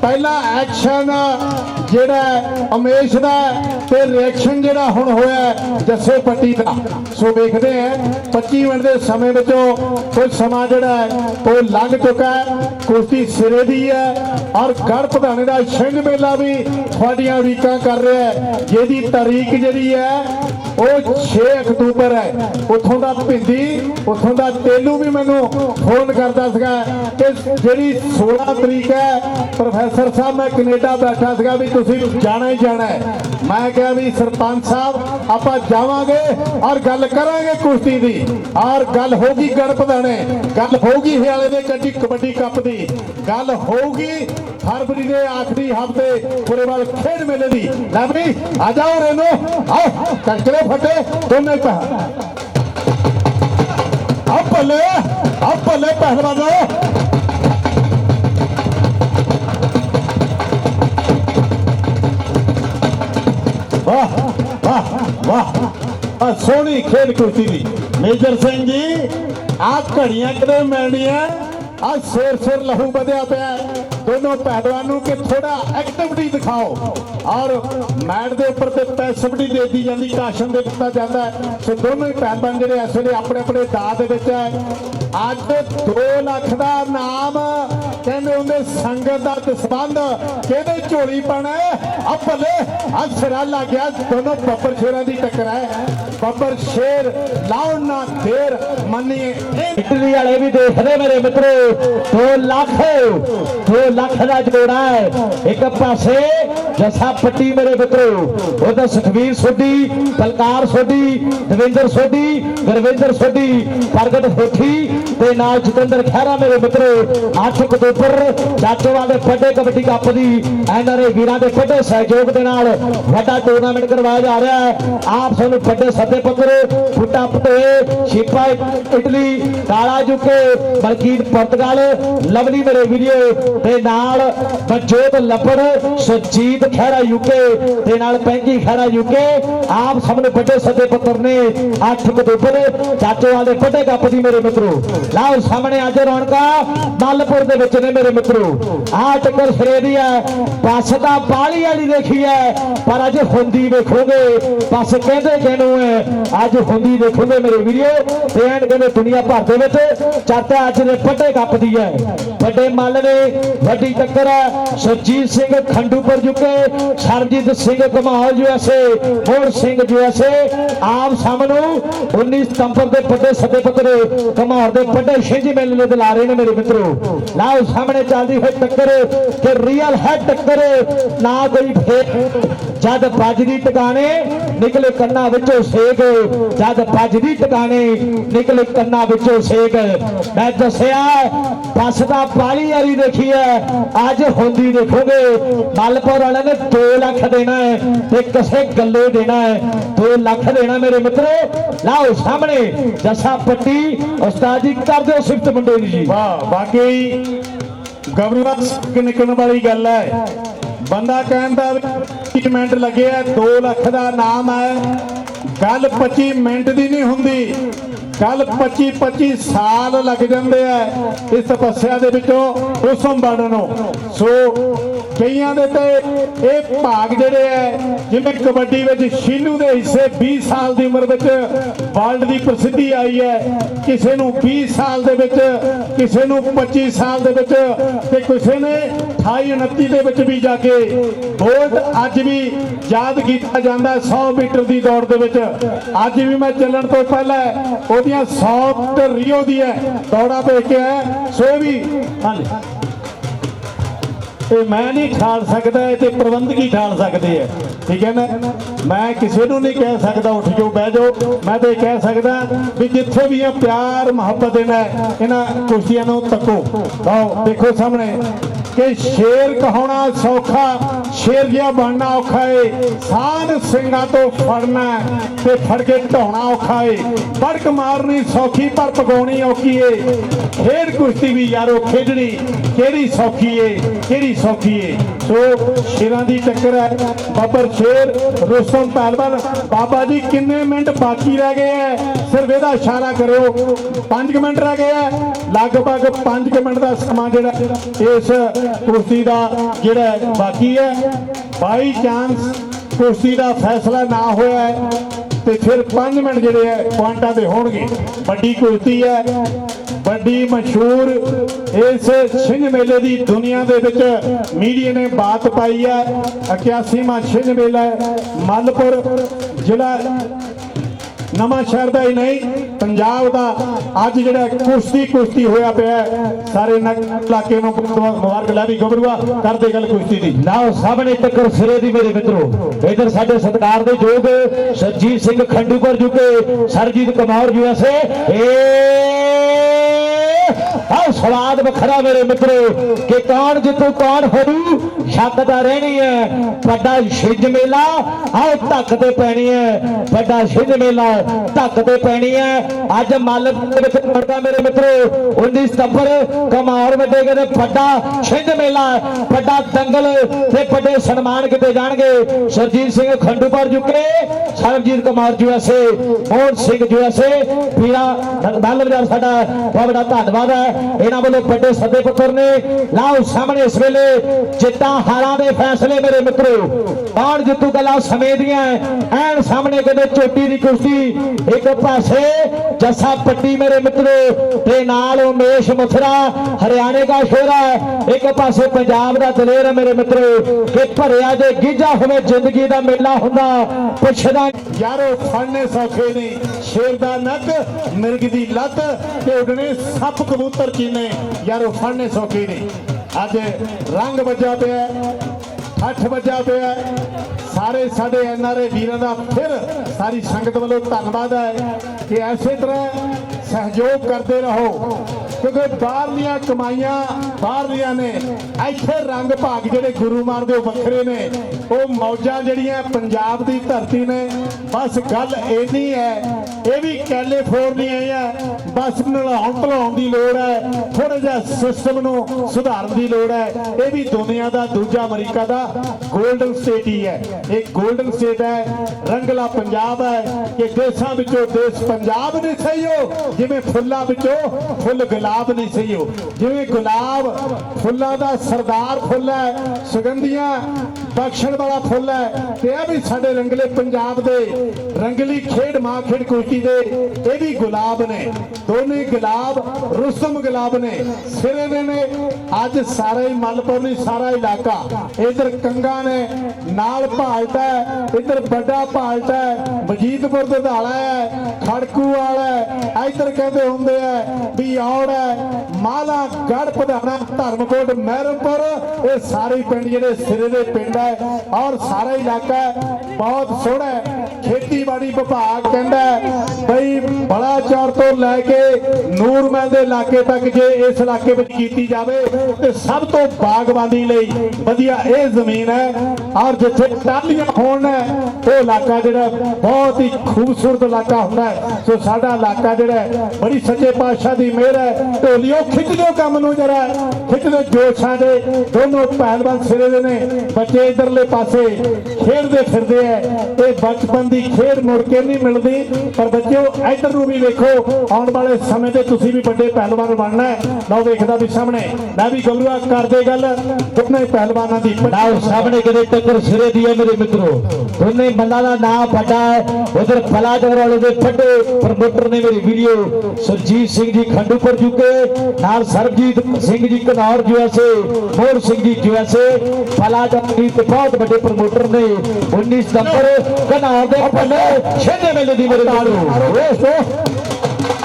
ਪਹਿਲਾ ਐਕਸ਼ਨ ਜਿਹੜਾ ਅਮੇਸ਼ ਦਾ ਤੇ ਰਿਐਕਸ਼ਨ ਜਿਹੜਾ ਹੁਣ ਹੋਇਆ ਜੱਸੇ ਪੱਟੀ ਦਾ। ਸੋ ਵੇਖਦੇ ਆ 25 ਮਿੰਟ ਦੇ ਸਮੇਂ ਵਿੱਚੋਂ ਕੁਝ ਸਮਾਂ ਜਿਹੜਾ ਹੈ, ਉਹ ਲੰਘ ਚੁੱਕਾ ਹੈ। ਕੁਸ਼ਤੀ ਸਿਰੇ ਦੀ ਹੈ ਔਰ ਗੜ ਪਧਾਣੇ ਦਾ ਛਿੰਝ ਮੇਲਾ ਵੀ ਤੁਹਾਡੀਆਂ ਉਡੀਕਾਂ ਕਰ ਰਿਹਾ ਹੈ। ਜਿਹਦੀ ਤਾਰੀਖ ਜਿਹੜੀ ਹੈ ਉਹ 6 ਅਕਤੂਬਰ ਹੈ। ਉੱਥੋਂ ਦਾ ਭਿੰਦੀ ਉੱਥੋਂ ਦਾ ਤੇਲੂ ਵੀ ਮੈਨੂੰ ਫੋਨ ਕਰਦਾ ਸੀਗਾ। ਕਿ ਜਿਹੜੀ 16 ਤਰੀਕ ਹੈ, ਪ੍ਰੋਫੈਸਰ ਸਾਹਿਬ, ਮੈਂ ਕੈਨੇਡਾ ਬੈਠਾ ਸੀਗਾ ਵੀ ਤੁਸੀਂ ਜਾਣਾ ਹੀ ਜਾਣਾ ਹੈ। ਮੈਂ ਕਿਹਾ ਵੀ ਸਰਪੰਚ ਸਾਹਿਬ, ਆਪਾਂ ਜਾਵਾਂਗੇ, ਔਰ ਗੱਲ ਕਰਾਂਗੇ ਕੁਸ਼ਤੀ ਦੀ। ਔਰ ਗੱਲ ਹੋਗੀ ਗੜ ਪਧਾਣੇ ਗੱਲ ਹੋਗੀ ਹਿਆਲੇ ਦੇ ਕੱਢੀ ਕਬੱਡੀ ਕੱਪ ਦੀ। ਗੱਲ ਹੋਊਗੀ ਫਰਵਰੀ ਦੇ ਆਖਰੀ ਹਫ਼ਤੇ ਪੁਰੇਵਾਲ ਖੇਡ ਮੇਲੇ ਦੀ ਲੈ ਆ ਜਾਓ ਰੇਨੋ ਆਓ ਕੰਕਰੇ ਫਟੇ ਦੋਨੇ ਪਾ ਆ ਭੱਲੇ ਆ ਭੱਲੇ ਪਹਿਲਵਾਨੋ ਵਾਹ ਵਾਹ ਵਾਹ। ਆ ਸੋਹਣੀ ਖੇਡ ਕੁਰਸੀ ਦੀ। ਮੇਜਰ ਸਿੰਘ ਜੀ ਆ ਘੜੀਆਂ ਕਿਤੇ ਮਿਲਣੀਆਂ? ਆ ਸਿਰ ਸਿਰ ਲਹੂ ਵਧਿਆ ਪਿਆ। ਦੋਨੋਂ ਪਹਿਲਵਾਨ ਨੂੰ ਕਿ ਥੋੜਾ ਐਕਟਿਵਿਟੀ ਦਿਖਾਓ। ਔਰ ਮੈਟ ਦੇ ਉੱਪਰ ਤੇ ਪੈਸਿਵਿਟੀ ਦੇ ਦਿੱਤੀ ਜਾਂਦੀ ਕਾਸ਼ਨ ਦੇ ਦਿੱਤਾ ਜਾਂਦਾ ਸੋ ਦੋਨੋਂ ਹੀ ਪਹਿਲਵਾਨ ਜਿਹੜੇ ਇਸ ਵੇਲੇ ਆਪਣੇ ਆਪਣੇ ਦਾਅ ਦੇ ਵਿੱਚ ਹੈ। ਅੱਜ 2 ਲੱਖ ਦਾ ਨਾਮ, ਕਹਿੰਦੇ ਹੁੰਦੇ ਸੰਗਤ ਦਾ ਦਸਬੰਦ ਕਿਹਦੇ ਝੋਲੀ ਪਾਣਾ ਆ ਭਲੇ ਆ ਸਿਰਾ ਲੱਗ ਗਿਆ। ਦੋਨੋਂ ਬੱਬਰ ਸ਼ੇਰਾਂ ਦੀ ਟੱਕਰ ਹੈ। ਬੱਬਰ ਸ਼ੇਰ ਲਾਉਣ ਨਾ ਫੇਰ ਮੰਨੀਏ। ਇਟਲੀ ਵਾਲੇ ਵੀ ਦੇਖਦੇ ਮੇਰੇ ਮਿੱਤਰੋ 2 ਲੱਖ 2 ਲੱਖ ਦਾ ਜੋੜਾ ਹੈ। ਇੱਕ ਪਾਸੇ ਜਸਾ ਪੱਟੀ ਮੇਰੇ ਮਿੱਤਰੋ ਉਹਦਾ ਸੁਖਵੀਰ ਸੋਢੀ ਬਲਕਾਰ ਸੋਢੀ, ਦਵਿੰਦਰ ਸੋਢੀ, ਗੁਰਵਿੰਦਰ ਸੋਢੀ, ਪ੍ਰਗਟ ਹੋਠੀ ਤੇ ਨਾਲ ਜਤਿੰਦਰ ਖਹਿਰਾ ਮੇਰੇ ਮਿੱਤਰੋ 8 ਅਕਤੂਬਰ ਚਾਚੋਵਾਲ ਦੇ ਵੱਡੇ ਕਬੱਡੀ ਕੱਪ ਦੀ, ਐਨਆਰਏ ਵੀਰਾਂ ਦੇ ਵੱਡੇ ਸਹਿਯੋਗ ਦੇ ਨਾਲ ਵੱਡਾ ਟੂਰਨਾਮੈਂਟ ਕਰਵਾਇਆ ਜਾ ਰਿਹਾ ਹੈ। ਆਪ ਸਾਨੂੰ ਵੱਡੇ ਸੱਦੇ ਪੱਤਰ, ਫੁੱਟਾ ਪਟੋਏ ਸ਼ਿਪਾ ਇਟਲੀ, ਕਾਲਾ ਜੁਕੇ ਬਲਕੀਰ ਪੁਰਤਗਾਲ, ਲਵਲੀ ਮੇਰੇ ਵੀਡੀਓ ਤੇ ਨਾਲ ਬਜੋਤ ਲੱਭੜ ਸੁਜੀਤ ਖਹਿਰਾ ਯੂਕੇ ਦੇ ਨਾਲ ਪੈਂਕੀ ਖਹਿਰਾ ਯੂਕੇ ਆਪ ਸਭ ਨੂੰ ਵੱਡੇ ਸੱਦੇ ਪੱਤਰ ਨੇ 8 ਅਕਤੂਬਰ ਚਾਚੋਵਾਲ ਦੇ ਵੱਡੇ ਕੱਪ ਦੀ ਮੇਰੇ ਮਿੱਤਰੋ। ਲਾਓ ਸਾਹਮਣੇ ਅੱਜ ਰੌਣਕਾਂ, ਮੱਲਪੁਰ ਦੇ ਵਿੱਚ ਨੇ ਮੇਰੇ ਮਿੱਤਰੋ। ਆਹ ਟੱਕਰ ਸਿਰੇ ਦੀ ਹੈ, ਬੱਸ ਤਾਂ ਬਾਲੀ ਵਾਲੀ ਦੇਖੀ ਹੈ, ਪਰ ਅੱਜ ਹੁੰਦੀ ਵੇਖੋਗੇ, ਬੱਸ ਕਹਿੰਦੇ ਕਿਹਨੂੰ ਹੈ, ਅੱਜ ਹੁੰਦੀ ਦੇਖੋਗੇ ਮੇਰੇ ਵੀਡੀਓ ਤੇ ਐਨ ਕਹਿੰਦੇ ਦੁਨੀਆ ਭਰ ਦੇ ਵਿੱਚ, ਚਾਚਾ ਅੱਜ ਦੇ ਵੱਡੇ ਗੱਪ ਦੀ ਹੈ। ਵੱਡੇ ਮੱਲ ਨੇ ਵੱਡੀ ਟੱਕਰ ਹੈ। ਸੁਰਜੀਤ ਸਿੰਘ ਖੰਡੂਪੁਰ ਜੁਕੇ ਸਰਜੀਤ ਸਿੰਘ ਕਮਾਲ ਯੂਐਸਏ ਹੋਰ ਸਿੰਘ ਯੂਐਸਏ ਆਪ ਸਾਹਮਣੇ 19 ਸਤੰਬਰ ਦੇ ਵੱਡੇ ਸੱਦੇ ਪੱਤਰ ਕਮਾਲ ਦੇ ਵੱਡੇ ਛਿੰਝ ਮੇਲੇ ਦੇ ਦਿਲਾ ਰਹੇ ਨੇ ਮੇਰੇ ਮਿੱਤਰੋ। ਲਾਓ, ਸਾਹਮਣੇ ਚੱਲਦੀ ਹੋਈ ਟੱਕਰ ਕਿ ਰੀਅਲ ਹੈ ਟੱਕਰ, ਨਾ ਕੋਈ ਫੇਕ ਜਦ ਵੱਜਦੀ ਟਿਕਾਣੇ ਨਿਕਲੇ ਕੰਨਾਂ ਵਿੱਚੋਂ ਸੇਕ। ਜਦ ਵੱਜਦੀ ਟਿਕਾਣੇ ਨਿਕਲੇ ਕੰਨਾਂ ਵਿੱਚੋਂ ਸੇਕ। ਮੈਂ ਦੱਸਿਆ, ਬੱਸ ਦਾ ਪਾਲੀ ਵਾਲੀ ਦੇਖੀ ਹੈ। ਅੱਜ ਹੁੰਦੀ ਦੇਖੋਗੇ ਮਲਪੁਰ ਵਾਲਿਆਂ ਨੇ 2 ਲੱਖ ਦੇਣਾ ਹੈ ਤੇ ਕਿਸੇ ਗੱਲੇ ਦੇਣਾ ਹੈ। 2 ਲੱਖ ਦੇਣਾ ਮੇਰੇ ਮਿੱਤਰੋ। ਲਾਓ ਸਾਹਮਣੇ ਜੱਸਾ ਪੱਟੀ, ਉਸਤਾਦ ਜੀ ਕਰ ਦਿਓ ਸਿਫਤ ਮੁੰਡੇ ਦੀ ਜੀ। ਵਾਹ ਵਾਕਈ ਗਵਰਨਰ ਨਿਕਲਣ ਵਾਲੀ ਗੱਲ ਹੈ। ਬੰਦਾ ਕਹਿੰਦਾ 20 ਮਿੰਟ ਲੱਗੇ ਆ 2 ਲੱਖ ਦਾ ਨਾਮ ਹੈ। ਗੱਲ 25 ਮਿੰਟ ਦੀ ਨਹੀਂ ਹੁੰਦੀ। ਕੱਲ 25 25 ਸਾਲ ਲੱਗ ਜਾਂਦੇ ਆ ਇਸ ਤਪੱਸਿਆ ਦੇ ਵਿੱਚੋਂ ਉਸਮ ਬਣਨ। ਨੂੰ ਸੋ ਕਈਆਂ ਦੇ ਤੇ ਇਹ ਭਾਗ ਜਿਹੜੇ ਆ, ਜਿਵੇਂ ਕਬੱਡੀ ਵਿੱਚ ਸ਼ੀਨੂ ਦੇ ਹਿੱਸੇ 20 ਸਾਲ ਦੀ ਉਮਰ ਵਿੱਚ ਵਰਲਡ ਦੀ ਪ੍ਰਸਿੱਧੀ ਆਈ ਹੈ। ਕਿਸੇ ਨੂੰ 20 ਸਾਲ ਦੇ ਵਿੱਚ, ਕਿਸੇ ਨੂੰ 25 ਸਾਲ ਦੇ ਵਿੱਚ ਤੇ ਕਿਸੇ ਨੇ 28 29 ਦੇ ਵਿੱਚ ਵੀ ਜਾ ਕੇ ਗੋਲਡ ਅੱਜ ਵੀ ਯਾਦ ਕੀਤਾ ਜਾਂਦਾ ਹੈ 100 ਮੀਟਰ ਦੀ ਦੌੜ ਦੇ ਵਿੱਚ। ਅੱਜ ਵੀ ਮੈਂ ਚੱਲਣ ਤੋਂ ਪਹਿਲਾਂ ਉਹਦੀਆਂ 100 ਤੇ ਰੀਓ ਦੀ ਹੈ, ਦੌੜਾ ਵੇਖ ਕੇ ਆਇਆ ਸੋ ਵੀ ਹਾਂਜੀ। ਇਹ ਮੈਂ ਨਹੀਂ ਠਾਲ ਸਕਦਾ, ਇਹ ਤੇ ਪ੍ਰਬੰਧਕੀ ਠਾਲ ਸਕਦੇ ਆ ਠੀਕ ਹੈ ਨਾ? ਮੈਂ ਕਿਸੇ ਨੂੰ ਨਹੀਂ ਕਹਿ ਸਕਦਾ, ਉੱਠ ਜਾਓ, ਬਹਿ ਜਾਓ। ਮੈਂ ਤੇ ਇਹ ਕਹਿ ਸਕਦਾ ਵੀ ਜਿੱਥੇ ਵੀ ਇਹ ਪਿਆਰ ਮੁਹੱਬਤ ਦੇਣਾ ਇਹਨਾਂ ਕੁਸ਼ਤੀਆਂ ਨੂੰ ਤੱਕੋ। ਆਓ ਦੇਖੋ ਸਾਹਮਣੇ। ਕਿ ਸ਼ੇਰ ਕਹਾਉਣਾ ਸੌਖਾ, ਸ਼ੇਰ ਜਿਹਾ ਬਣਨਾ ਔਖਾ ਏ। ਸਾਨ ਸਿੰਘਾਂ ਤੋਂ ਫੜਨਾ ਤੇ ਫੜ ਕੇ ਢਾਉਣਾ ਔਖਾ ਏ। ਬੜਕ ਮਾਰਨੀ ਸੌਖੀ ਪਰ ਪਕਾਉਣੀ ਔਖੀ ਏ। ਖੇਡ ਕੁਸ਼ਤੀ ਵੀ ਯਾਰੋ ਖੇਡਣੀ ਕਿਹੜੀ ਸੌਖੀ ਏ? ਕਿਹੜੀ ਸੌਖੀ ਏ। ਸੋ ਸ਼ੇਰਾਂ ਦੀ ਟੱਕਰ ਹੈ, ਬੱਬਰ ਸ਼ੇਰ ਰੁਸਤਮ ਪਹਿਲਵਾਨ ਬਾਬਾ ਜੀ ਕਿੰਨੇ ਮਿੰਟ ਬਾਕੀ ਰਹਿ ਗਏ ਐ? ਸਿਰਫ ਇਹਦਾ ਇਸ਼ਾਰਾ ਕਰਿਓ। 5 ਮਿੰਟ ਰਹਿ ਗਏ ਐ। ਲਗਭਗ 5 ਮਿੰਟ ਦਾ ਸਮਾਂ ਜਿਹੜਾ ਇਸ ਕੁਰਸੀ ਦਾ ਜਿਹੜਾ ਬਾਕੀ ਹੈ ਬਾਈ ਚਾਂਸ ਕੁਰਸੀ ਦਾ ਫੈਸਲਾ ਨਾ ਹੋਇਆ ਤੇ ਫਿਰ 5 ਮਿੰਟ ਜਿਹੜੇ ਹੈ ਪੁਆਇੰਟਾਂ ਦੇ ਹੋਣਗੇ। ਵੱਡੀ ਕੁਰਸੀ ਹੈ ਵੱਡੀ ਮਸ਼ਹੂਰ ਇਸ ਛਿੰਝ ਮੇਲੇ ਦੀ ਦੁਨੀਆ ਦੇ ਵਿੱਚ ਮੀਡੀਆ ਨੇ ਬਾਤ ਪਾਈ ਹੈ। 81ਵਾਂ ਛਿੰਝ ਮੇਲਾ ਹੈ। ਜ਼ਿਲ੍ਹਾ ਨਵਾਂ ਸ਼ਹਿਰ ਦਾ ਹੀ ਨਹੀਂ, ਪੰਜਾਬ ਦਾ। ਅੱਜ ਜਿਹੜਾ ਕੁਸ਼ਤੀ ਕੁਸ਼ਤੀ ਹੋਇਆ ਪਿਆ ਸਾਰੇ ਇਲਾਕੇ ਨੂੰ ਮੁਬਾਰਕ ਲੈ ਵੀ ਕਰਦੇ ਗੱਲ ਕੁਸ਼ਤੀ ਦੀ। ਲਾਓ, ਸਾਹਮਣੇ ਟੱਕਰ ਸਿਰੇ ਦੀ ਮੇਰੇ ਮਿੱਤਰੋ। ਇਧਰ ਸਾਡੇ ਸਤਿਕਾਰ ਦੇ ਯੋਗ ਸਰਜੀਤ ਸਿੰਘ ਖੰਡੂਪੁਰ ਜੁਕੇ ਸਰਜੀਤ ਕਮੌਰ ਜੀ ਯੂਐਸਏ ਆਹ ਸਵਾਦ ਵੱਖਰਾ ਮੇਰੇ ਮਿੱਤਰੋ, ਕਿ ਕੌਣ ਜਿੱਤੂ, ਕੌਣ ਫੜੂ ਸ਼ੱਕ ਤਾਂ ਰਹਿਣੀ ਹੈ, ਵੱਡਾ ਛਿੱਜ ਮੇਲਾ, ਆਹ ਧੱਕ ਤੇ ਪੈਣੀ ਹੈ, ਵੱਡਾ ਛਿੱਜ ਮੇਲਾ, ਧੱਕ ਤੇ ਪੈਣੀ ਹੈ। ਅੱਜ ਮੱਲ ਦੇ ਵਿੱਚ ਪੜਦਾ ਮੇਰੇ ਮਿੱਤਰੋ 19 ਸਤੰਬਰ ਕਮਾਰ ਵੱਡੇ ਕਹਿੰਦੇ ਵੱਡਾ ਛਿੱਜ ਮੇਲਾ, ਵੱਡਾ ਦੰਗਲ, ਤੇ ਵੱਡੇ ਸਨਮਾਨ ਕਿਤੇ ਜਾਣਗੇ। Surjit Singh Khandupur UK Sarabjit Kumar USA Mohan Singh USA Pira Bal ਸਾਡਾ ਬਹੁਤ ਵੱਡਾ ਧੰਨਵਾਦ ਹੈ। ਇਹਨਾਂ ਵੱਲੋਂ ਵੱਡੇ ਸੱਦੇ ਪੁੱਤਰ ਨੇ ਲਾਓ ਸਾਹਮਣੇ ਇਸ ਵੇਲੇ ਜਿੱਤਾਂ ਹਾਰਾਂ ਦੇ ਫੈਸਲੇ ਮੇਰੇ ਮਿੱਤਰੋ। ਕੌਣ ਜਿੱਤੂ ਗੱਲਾਂ ਸਮੇਂ ਦੀਆਂ ਐਨ ਸਾਹਮਣੇ ਕਹਿੰਦੇ ਚੋਟੀ ਦੀ ਕੁਸ਼ਤੀ ਇੱਕ ਪਾਸੇ ਜੱਸਾ ਪੱਟੀ ਮੇਰੇ ਮਿੱਤਰੋ, ਤੇ ਨਾਲ ਉਮੇਸ਼ ਮਥੁਰਾ, ਹਰਿਆਣੇ ਦਾ ਸ਼ੋਰਾ ਇੱਕ ਪਾਸੇ ਪੰਜਾਬ ਦਾ ਦਲੇਰ ਮੇਰੇ ਮਿੱਤਰੋ, ਕਿ ਭਰਿਆ ਜੇ ਗੀਜਾ ਹੋਵੇ ਜ਼ਿੰਦਗੀ ਦਾ ਮੇਲਾ ਹੁੰਦਾ, ਪੁੱਛਦਾ ਯਾਰੋ, ਫੜਨੇ ਸੌਖੇ ਨਹੀਂ ਸ਼ੇਰ ਦਾ ਨੱਕ, ਮਿਰਗ ਦੀ ਲੱਤ, ਤੇ ਉਡਣੇ ਸੱਪ ਕਬੂਤਰ। ਚੀਨੇ ਯਾਰੋ ਫੜਨੇ ਸੌਖੇ ਨਹੀਂ ਅੱਜ ਰੰਗ ਵੱਜਾ ਪਿਆ ਠੱਠ ਵੱਜਾ ਪਿਆ ਸਾਰੇ ਸਾਡੇ ਐਨਆਰਏ ਵੀਰਾਂ ਦਾ ਫਿਰ ਸਾਰੀ ਸੰਗਤ ਵੱਲੋਂ ਧੰਨਵਾਦ ਹੈ ਕਿ ਐਸੇ ਤਰ੍ਹਾਂ ਸਹਿਯੋਗ ਕਰਦੇ ਰਹੋ, ਕਿਉਂਕਿ ਬਾਹਰਲੀਆਂ ਕਮਾਈਆਂ ਬਾਹਰਲੀਆਂ ਨੇ। ਇੱਥੇ ਰੰਗ ਭਾਗ ਜਿਹੜੇ ਗੁਰੂ ਮਾਰ ਦੇ ਵੱਖਰੇ ਨੇ, ਉਹ ਮੌਜਾਂ ਜਿਹੜੀਆਂ ਪੰਜਾਬ ਦੀ ਧਰਤੀ ਨੇ, ਬਸ ਗੱਲ ਇੰਨੀ ਹੈ ਇਹ ਵੀ ਕੈਲੀਫੋਰਨੀਆ ਹੈ ਬਸ ਨਲਾਉਣ ਧਲਾਉਣ ਦੀ ਲੋੜ ਹੈ। ਥੋੜਾ ਜਿਹਾ ਸਿਸਟਮ ਨੂੰ ਸੁਧਾਰਨ ਦੀ ਲੋੜ ਹੈ। ਇਹ ਵੀ ਦੁਨੀਆ ਦਾ ਦੂਜਾ ਅਮਰੀਕਾ ਦਾ 골ਡਨ ਸਟੇਟ ਹੀ ਹੈ। ਇਹ 골ਡਨ ਸਟੇਟ ਹੈ। ਰੰਗਲਾ ਪੰਜਾਬ ਹੈ ਕਿ ਦੇਸ਼ਾਂ ਵਿੱਚੋਂ ਦੇਸ਼ ਪੰਜਾਬ ਨਹੀਂ ਸਹੀਓ ਜਿਵੇਂ ਫੁੱਲਾਂ ਵਿੱਚੋਂ ਫੁੱਲ ਗੁਲਾਬ ਨਹੀਂ ਸਹੀਓ ਜਿਵੇਂ ਗੁਲਾਬ ਫੁੱਲਾਂ ਦਾ ਸਰਦਾਰ ਫੁੱਲ ਹੈ, ਸੁਗੰਧੀਆਂ ਬਖਸ਼ਣ ਵਾਲਾ ਫੁੱਲ ਹੈ, ਤੇ ਇਹ ਵੀ ਸਾਡੇ ਰੰਗਲੇ ਪੰਜਾਬ ਦੇ ਰੰਗਲੀ ਖੇਡ ਮਾਂ ਖੇਡ ਕੋਈ ਮਿੱਟੀ ਦੇ ਇਹ ਵੀ ਗੁਲਾਬ ਨੇ ਦੋਨੇ ਗੁਲਾਬ ਰੁਸਮ ਗੁਲਾਬ ਨੇ ਸਿਰੇ ਦੇ ਨੇ। ਅੱਜ ਸਾਰਾ ਹੀ ਮਲਪੁਰ ਸਾਰਾ ਇਲਾਕਾ। ਇਧਰ ਕੰਗਾ ਨੇ ਨਾਲ ਭਾਲਟਾ ਹੈ, ਵੱਡਾ ਭਾਲਟਾ ਹੈ, ਮਜੀਦਪੁਰ ਦਧਾਲਾ ਹੈ ਖੜਕੂ ਵਾਲਾ ਹੈ ਇਧਰ ਕਹਿੰਦੇ ਹੁੰਦੇ ਆ ਵੀ ਔੜ ਹੈ ਮਾਲਾ ਗੜ ਪਧਾਣਾ ਧਰਮਕੋਟ ਮਹਿਰਮਪੁਰ ਇਹ ਸਾਰੇ ਪਿੰਡ ਜਿਹੜੇ ਸਿਰੇ ਦੇ ਪਿੰਡ ਹੈ ਔਰ ਸਾਰਾ ਇਲਾਕਾ ਬਹੁਤ ਸੋਹਣਾ ਖੇਤੀਬਾੜੀ ਵਿਭਾਗ ਕਹਿੰਦਾ ਬਈ ਬਲਾਚੌਰ ਤੋਂ ਲੈ ਕੇ ਨੂਰਮਹਿਲ ਦੇ ਇਲਾਕੇ ਤੱਕ ਜੇ ਇਸ ਇਲਾਕੇ ਵਿੱਚ ਕੀਤੀ ਜਾਵੇ ਤੇ ਸਭ ਤੋਂ ਬਾਗਬਾਨੀ ਲਈ ਵਧੀਆ ਇਹ ਜ਼ਮੀਨ ਹੈ। ਔਰ ਜਿੱਥੇ ਟਾਹਲੀਆਂ ਹੋਣ ਉਹ ਇਲਾਕਾ ਜਿਹੜਾ ਬਹੁਤ ਹੀ ਖੂਬਸੂਰਤ ਇਲਾਕਾ ਹੁੰਦਾ ਹੈ। ਸੋ ਸਾਡਾ ਇਲਾਕਾ ਜਿਹੜਾ ਬੜੀ ਸੱਚੇ ਪਾਤਸ਼ਾਹ ਦੀ ਮਿਹਰ ਹੈ। ਢੋਲੀਓ ਖਿੱਚ ਦਿਓ ਕੰਮ ਨੂੰ ਜਰਾ ਖਿੱਚ ਦਿਓ ਜੋਸ਼ਾਂ ਦੇ। ਦੋਨੋਂ ਪਹਿਲਵਾਨ ਸਿਰੇ ਦੇ ਨੇ, ਬੱਚੇ ਇਧਰਲੇ ਪਾਸੇ ਖੇਡਦੇ ਫਿਰਦੇ ਐ ਇਹ ਬਚਪਨ ਦੀ ਖੇਡ ਮੁੜ ਕੇ ਨਹੀਂ ਮਿਲਦੀ, ਪਰ ਬੱਚਿਓ, ਇੱਧਰ ਨੂੰ ਵੀ ਵੇਖੋ, ਆਉਣ ਵਾਲੇ ਸਮੇਂ ਤੇ ਤੁਸੀਂ ਵੀ ਵੱਡੇ ਪਹਿਲਵਾਨ ਬਣਨਾ ਹੈ। ਲਓ ਵੇਖਦਾ ਵੀ ਸਾਹਮਣੇ, ਮੈਂ ਵੀ ਗਬਰੂਆ ਕਰਦੇ ਗੱਲ, ਦੋਨੇ ਪਹਿਲਵਾਨਾਂ ਦੀ ਨਾਓ ਸਾਹਮਣੇ ਕਿਤੇ ਟੱਕਰ ਸਿਰੇ ਦੀ ਹੈ ਮੇਰੇ ਮਿੱਤਰੋ। ਦੋਨੇ ਬੰਦਾ ਦਾ ਨਾਮ ਵੱਡਾ ਹੈ। ਉਧਰ ਬਲਾਚੌਰ ਵਾਲੇ ਦੇ ਵੱਡੇ ਪ੍ਰਮੋਟਰ ਨੇ ਮੇਰੀ ਵੀਡੀਓ। ਸੁਰਜੀਤ ਸਿੰਘ ਜੀ ਖੰਡੂਪੁਰ ਜੁਕੇ ਨਾਲ ਸਰਬਜੀਤ ਸਿੰਘ ਜੀ ਕਨੌਰ ਯੂਐਸਏ ਮੋਹਰ ਸਿੰਘ ਜੀ ਯੂਐਸਏ ਬਲਾਚੌਰ ਦੀ ਤੇ ਬਹੁਤ ਵੱਡੇ ਪ੍ਰਮੋਟਰ ਨੇ। 19 ਸਤੰਬਰ ਕਨੌਰ ਦੇ ਪਿੰਡ ਛੇਨੇ ਮੇਲੇ ਦੀ ਮੇਰੇ ਨਾਲ